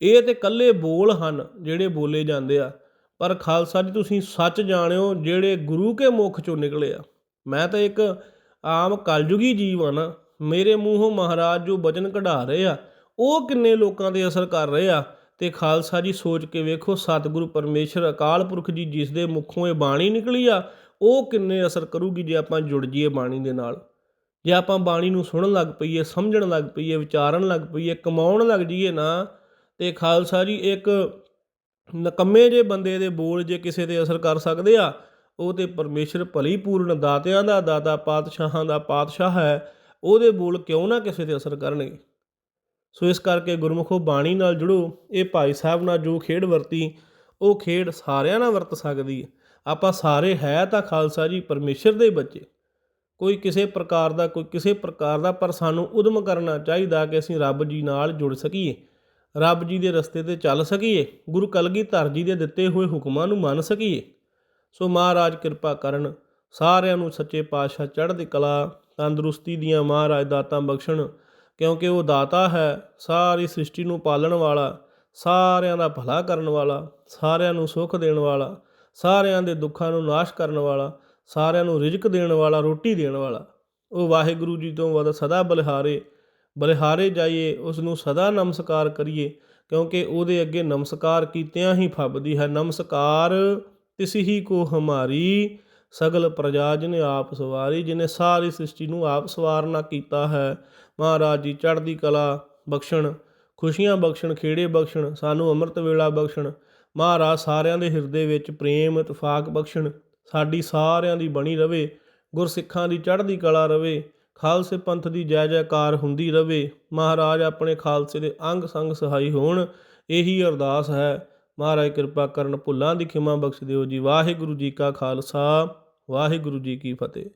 ਇਹ ਤੇ ਇਕੱਲੇ ਬੋਲ ਹਨ ਜਿਹੜੇ ਬੋਲੇ ਜਾਂਦੇ ਆ, ਪਰ ਖਾਲਸਾ ਜੀ ਤੁਸੀਂ ਸੱਚ ਜਾਣਿਓ, ਜਿਹੜੇ ਗੁਰੂ ਕੇ ਮੁਖ ਚੋਂ ਨਿਕਲੇ ਆ। ਮੈਂ ਤਾਂ ਇੱਕ ਆਮ ਕਲਯੁਗੀ ਜੀਵ ਹਾਂ ਮੇਰੇ ਮੂੰਹੋਂ ਮਹਾਰਾਜ ਜੋ ਬਚਨ ਕਢਾ ਰਹੇ ਆ, ਉਹ ਕਿੰਨੇ ਲੋਕਾਂ ਤੇ ਅਸਰ ਕਰ ਰਹੇ ਆ, ਤੇ ਖਾਲਸਾ ਜੀ ਸੋਚ ਕੇ ਵੇਖੋ, ਸਤਿਗੁਰੂ ਪਰਮੇਸ਼ਰ ਅਕਾਲ ਪੁਰਖ ਜੀ ਜਿਸ ਦੇ ਮੁਖੋਂ ਇਹ ਬਾਣੀ ਨਿਕਲੀ ਆ ਉਹ ਕਿੰਨੇ ਅਸਰ ਕਰੂਗੀ ਜੇ ਆਪਾਂ ਜੁੜ ਜਾਈਏ ਬਾਣੀ ਦੇ ਨਾਲ? ਜੇ ਆਪਾਂ ਬਾਣੀ ਨੂੰ ਸੁਣਨ ਲੱਗ ਪਈਏ, ਸਮਝਣ ਲੱਗ ਪਈਏ, ਵਿਚਾਰਨ ਲੱਗ ਪਈਏ, ਕਮਾਉਣ ਲੱਗ ਜਾਈਏ ਨਾ, ਤੇ ਖਾਲਸਾ ਜੀ ਇੱਕ ਨਕੰਮੇ ਜੇ ਬੰਦੇ ਦੇ ਬੋਲ ਜੇ ਕਿਸੇ ਤੇ ਅਸਰ ਕਰ ਸਕਦੇ ਆ, ਉਹ ਤੇ ਪਰਮੇਸ਼ਰ ਭਲੀ ਪੂਰਨ ਦਾਤਿਆਂ ਦਾ, ਦਾਤਾ ਪਾਤਸ਼ਾਹਾਂ ਦਾ ਪਾਤਸ਼ਾਹ ਹੈ, ਉਹਦੇ ਬੋਲ ਕਿਉਂ ਨਾ ਕਿਸੇ ਤੇ ਅਸਰ ਕਰਨਗੇ? ਸੋ ਇਸ ਕਰਕੇ ਗੁਰਮੁਖੋ ਬਾਣੀ ਨਾਲ ਜੁੜੋ, ਇਹ ਭਾਈ ਸਾਹਿਬ ਨਾਲ ਜੋ ਖੇਡ ਵਰਤੀ, ਉਹ ਖੇਡ ਸਾਰਿਆਂ ਨਾਲ ਵਰਤ ਸਕਦੀ ਹੈ। ਆਪਾਂ ਸਾਰੇ ਹੈ ਤਾਂ ਖਾਲਸਾ ਜੀ, ਪਰਮੇਸ਼ਰ ਦੇ ਬੱਚੇ। ਕੋਈ ਕਿਸੇ ਪ੍ਰਕਾਰ ਦਾ, ਕੋਈ ਕਿਸੇ ਪ੍ਰਕਾਰ ਦਾ, ਪਰ ਸਾਨੂੰ ਉਦਮ ਕਰਨਾ ਚਾਹੀਦਾ ਕਿ ਅਸੀਂ ਰੱਬ ਜੀ ਨਾਲ ਜੁੜ ਸਕੀਏ। ਰੱਬ ਜੀ ਦੇ ਰਸਤੇ ਤੇ ਚੱਲ ਸਕੀਏ। ਗੁਰੂ ਕਲਗੀਧਰ ਜੀ ਦੇ ਦਿੱਤੇ ਹੋਏ ਹੁਕਮਾਂ ਨੂੰ ਮੰਨ ਸਕੀਏ। ਸੋ ਮਹਾਰਾਜ ਕਿਰਪਾ ਕਰਨ, ਸਾਰਿਆਂ ਨੂੰ ਸੱਚੇ ਪਾਤਸ਼ਾਹ ਚੜ੍ਹਦੀ ਕਲਾ, ਤੰਦਰੁਸਤੀ ਦੀਆਂ ਮਹਾਰਾਜ ਦਾਤਾਂ ਬਖਸ਼ਣ, ਕਿਉਂਕਿ ਉਹ ਦਾਤਾ ਹੈ, ਸਾਰੀ ਸ੍ਰਿਸ਼ਟੀ ਨੂੰ ਪਾਲਣ ਵਾਲਾ, ਸਾਰਿਆਂ ਦਾ ਭਲਾ ਕਰਨ ਵਾਲਾ, ਸਾਰਿਆਂ ਨੂੰ ਸੁੱਖ ਦੇਣ ਵਾਲਾ ਸਾਰਿਆਂ ਦੇ ਦੁੱਖਾਂ ਨੂੰ ਨਾਸ਼ ਕਰਨ ਵਾਲਾ, ਸਾਰਿਆਂ ਨੂੰ ਰਿਜ਼ਕ ਦੇਣ ਵਾਲਾ, ਰੋਟੀ ਦੇਣ ਵਾਲਾ। ਉਹ ਵਾਹਿਗੁਰੂ ਜੀ ਤੋਂ ਵਧ ਸਦਾ ਬਲਿਹਾਰੇ ਬਲਿਹਾਰੇ ਜਾਈਏ ਉਸ ਨੂੰ ਸਦਾ ਨਮਸਕਾਰ ਕਰੀਏ, ਕਿਉਂਕਿ ਉਹਦੇ ਅੱਗੇ ਨਮਸਕਾਰ ਕੀਤਿਆਂ ਹੀ ਫੱਬਦੀ ਹੈ। ਨਮਸਕਾਰ ਤਿਸ ਹੀ ਕੋ ਹਮਾਰੀ, ਸਗਲ ਪ੍ਰਜਾ ਜਿਨੇ ਆਪ ਸਵਾਰੀ, ਜਿਨੇ ਸਾਰੀ ਸ੍ਰਿਸ਼ਟੀ ਨੂੰ ਆਪ ਸਵਾਰਨਾ ਕੀਤਾ ਹੈ। ਮਹਾਰਾਜ ਜੀ ਚੜ੍ਹਦੀ ਕਲਾ ਬਖਸ਼ਣ, ਖੁਸ਼ੀਆਂ ਬਖਸ਼ਣ, ਖੇੜੇ ਬਖਸ਼ਣ, ਸਾਨੂੰ ਅੰਮ੍ਰਿਤ ਵੇਲਾ ਬਖਸ਼ਣ ਮਹਾਰਾਜ ਸਾਰਿਆਂ ਦੇ ਹਿਰਦੇ ਵਿੱਚ ਪ੍ਰੇਮ, ਇਤਫਾਕ ਬਖਸ਼ਣ, ਸਾਡੀ ਸਾਰਿਆਂ ਦੀ ਬਣੀ ਰਵੇ, ਗੁਰਸਿੱਖਾਂ ਦੀ ਚੜ੍ਹਦੀ ਕਲਾ ਰਵੇ, ਖਾਲਸੇ ਪੰਥ ਦੀ ਜੈ ਜੈਕਾਰ ਹੁੰਦੀ ਰਵੇ, ਮਹਾਰਾਜ ਆਪਣੇ ਖਾਲਸੇ ਦੇ ਅੰਗ ਸੰਗ ਸਹਾਈ ਹੋਣ, ਇਹੀ ਅਰਦਾਸ ਹੈ। ਮਹਾਰਾਜ ਕਿਰਪਾ ਕਰਨ ਭੁੱਲਾਂ ਦੀ ਖਿਮਾ ਬਖਸ਼ ਦਿਓ ਜੀ। ਵਾਹਿਗੁਰੂ ਜੀ ਕਾ ਖਾਲਸਾ, ਵਾਹਿਗੁਰੂ ਜੀ ਕੀ ਫਤਿਹ।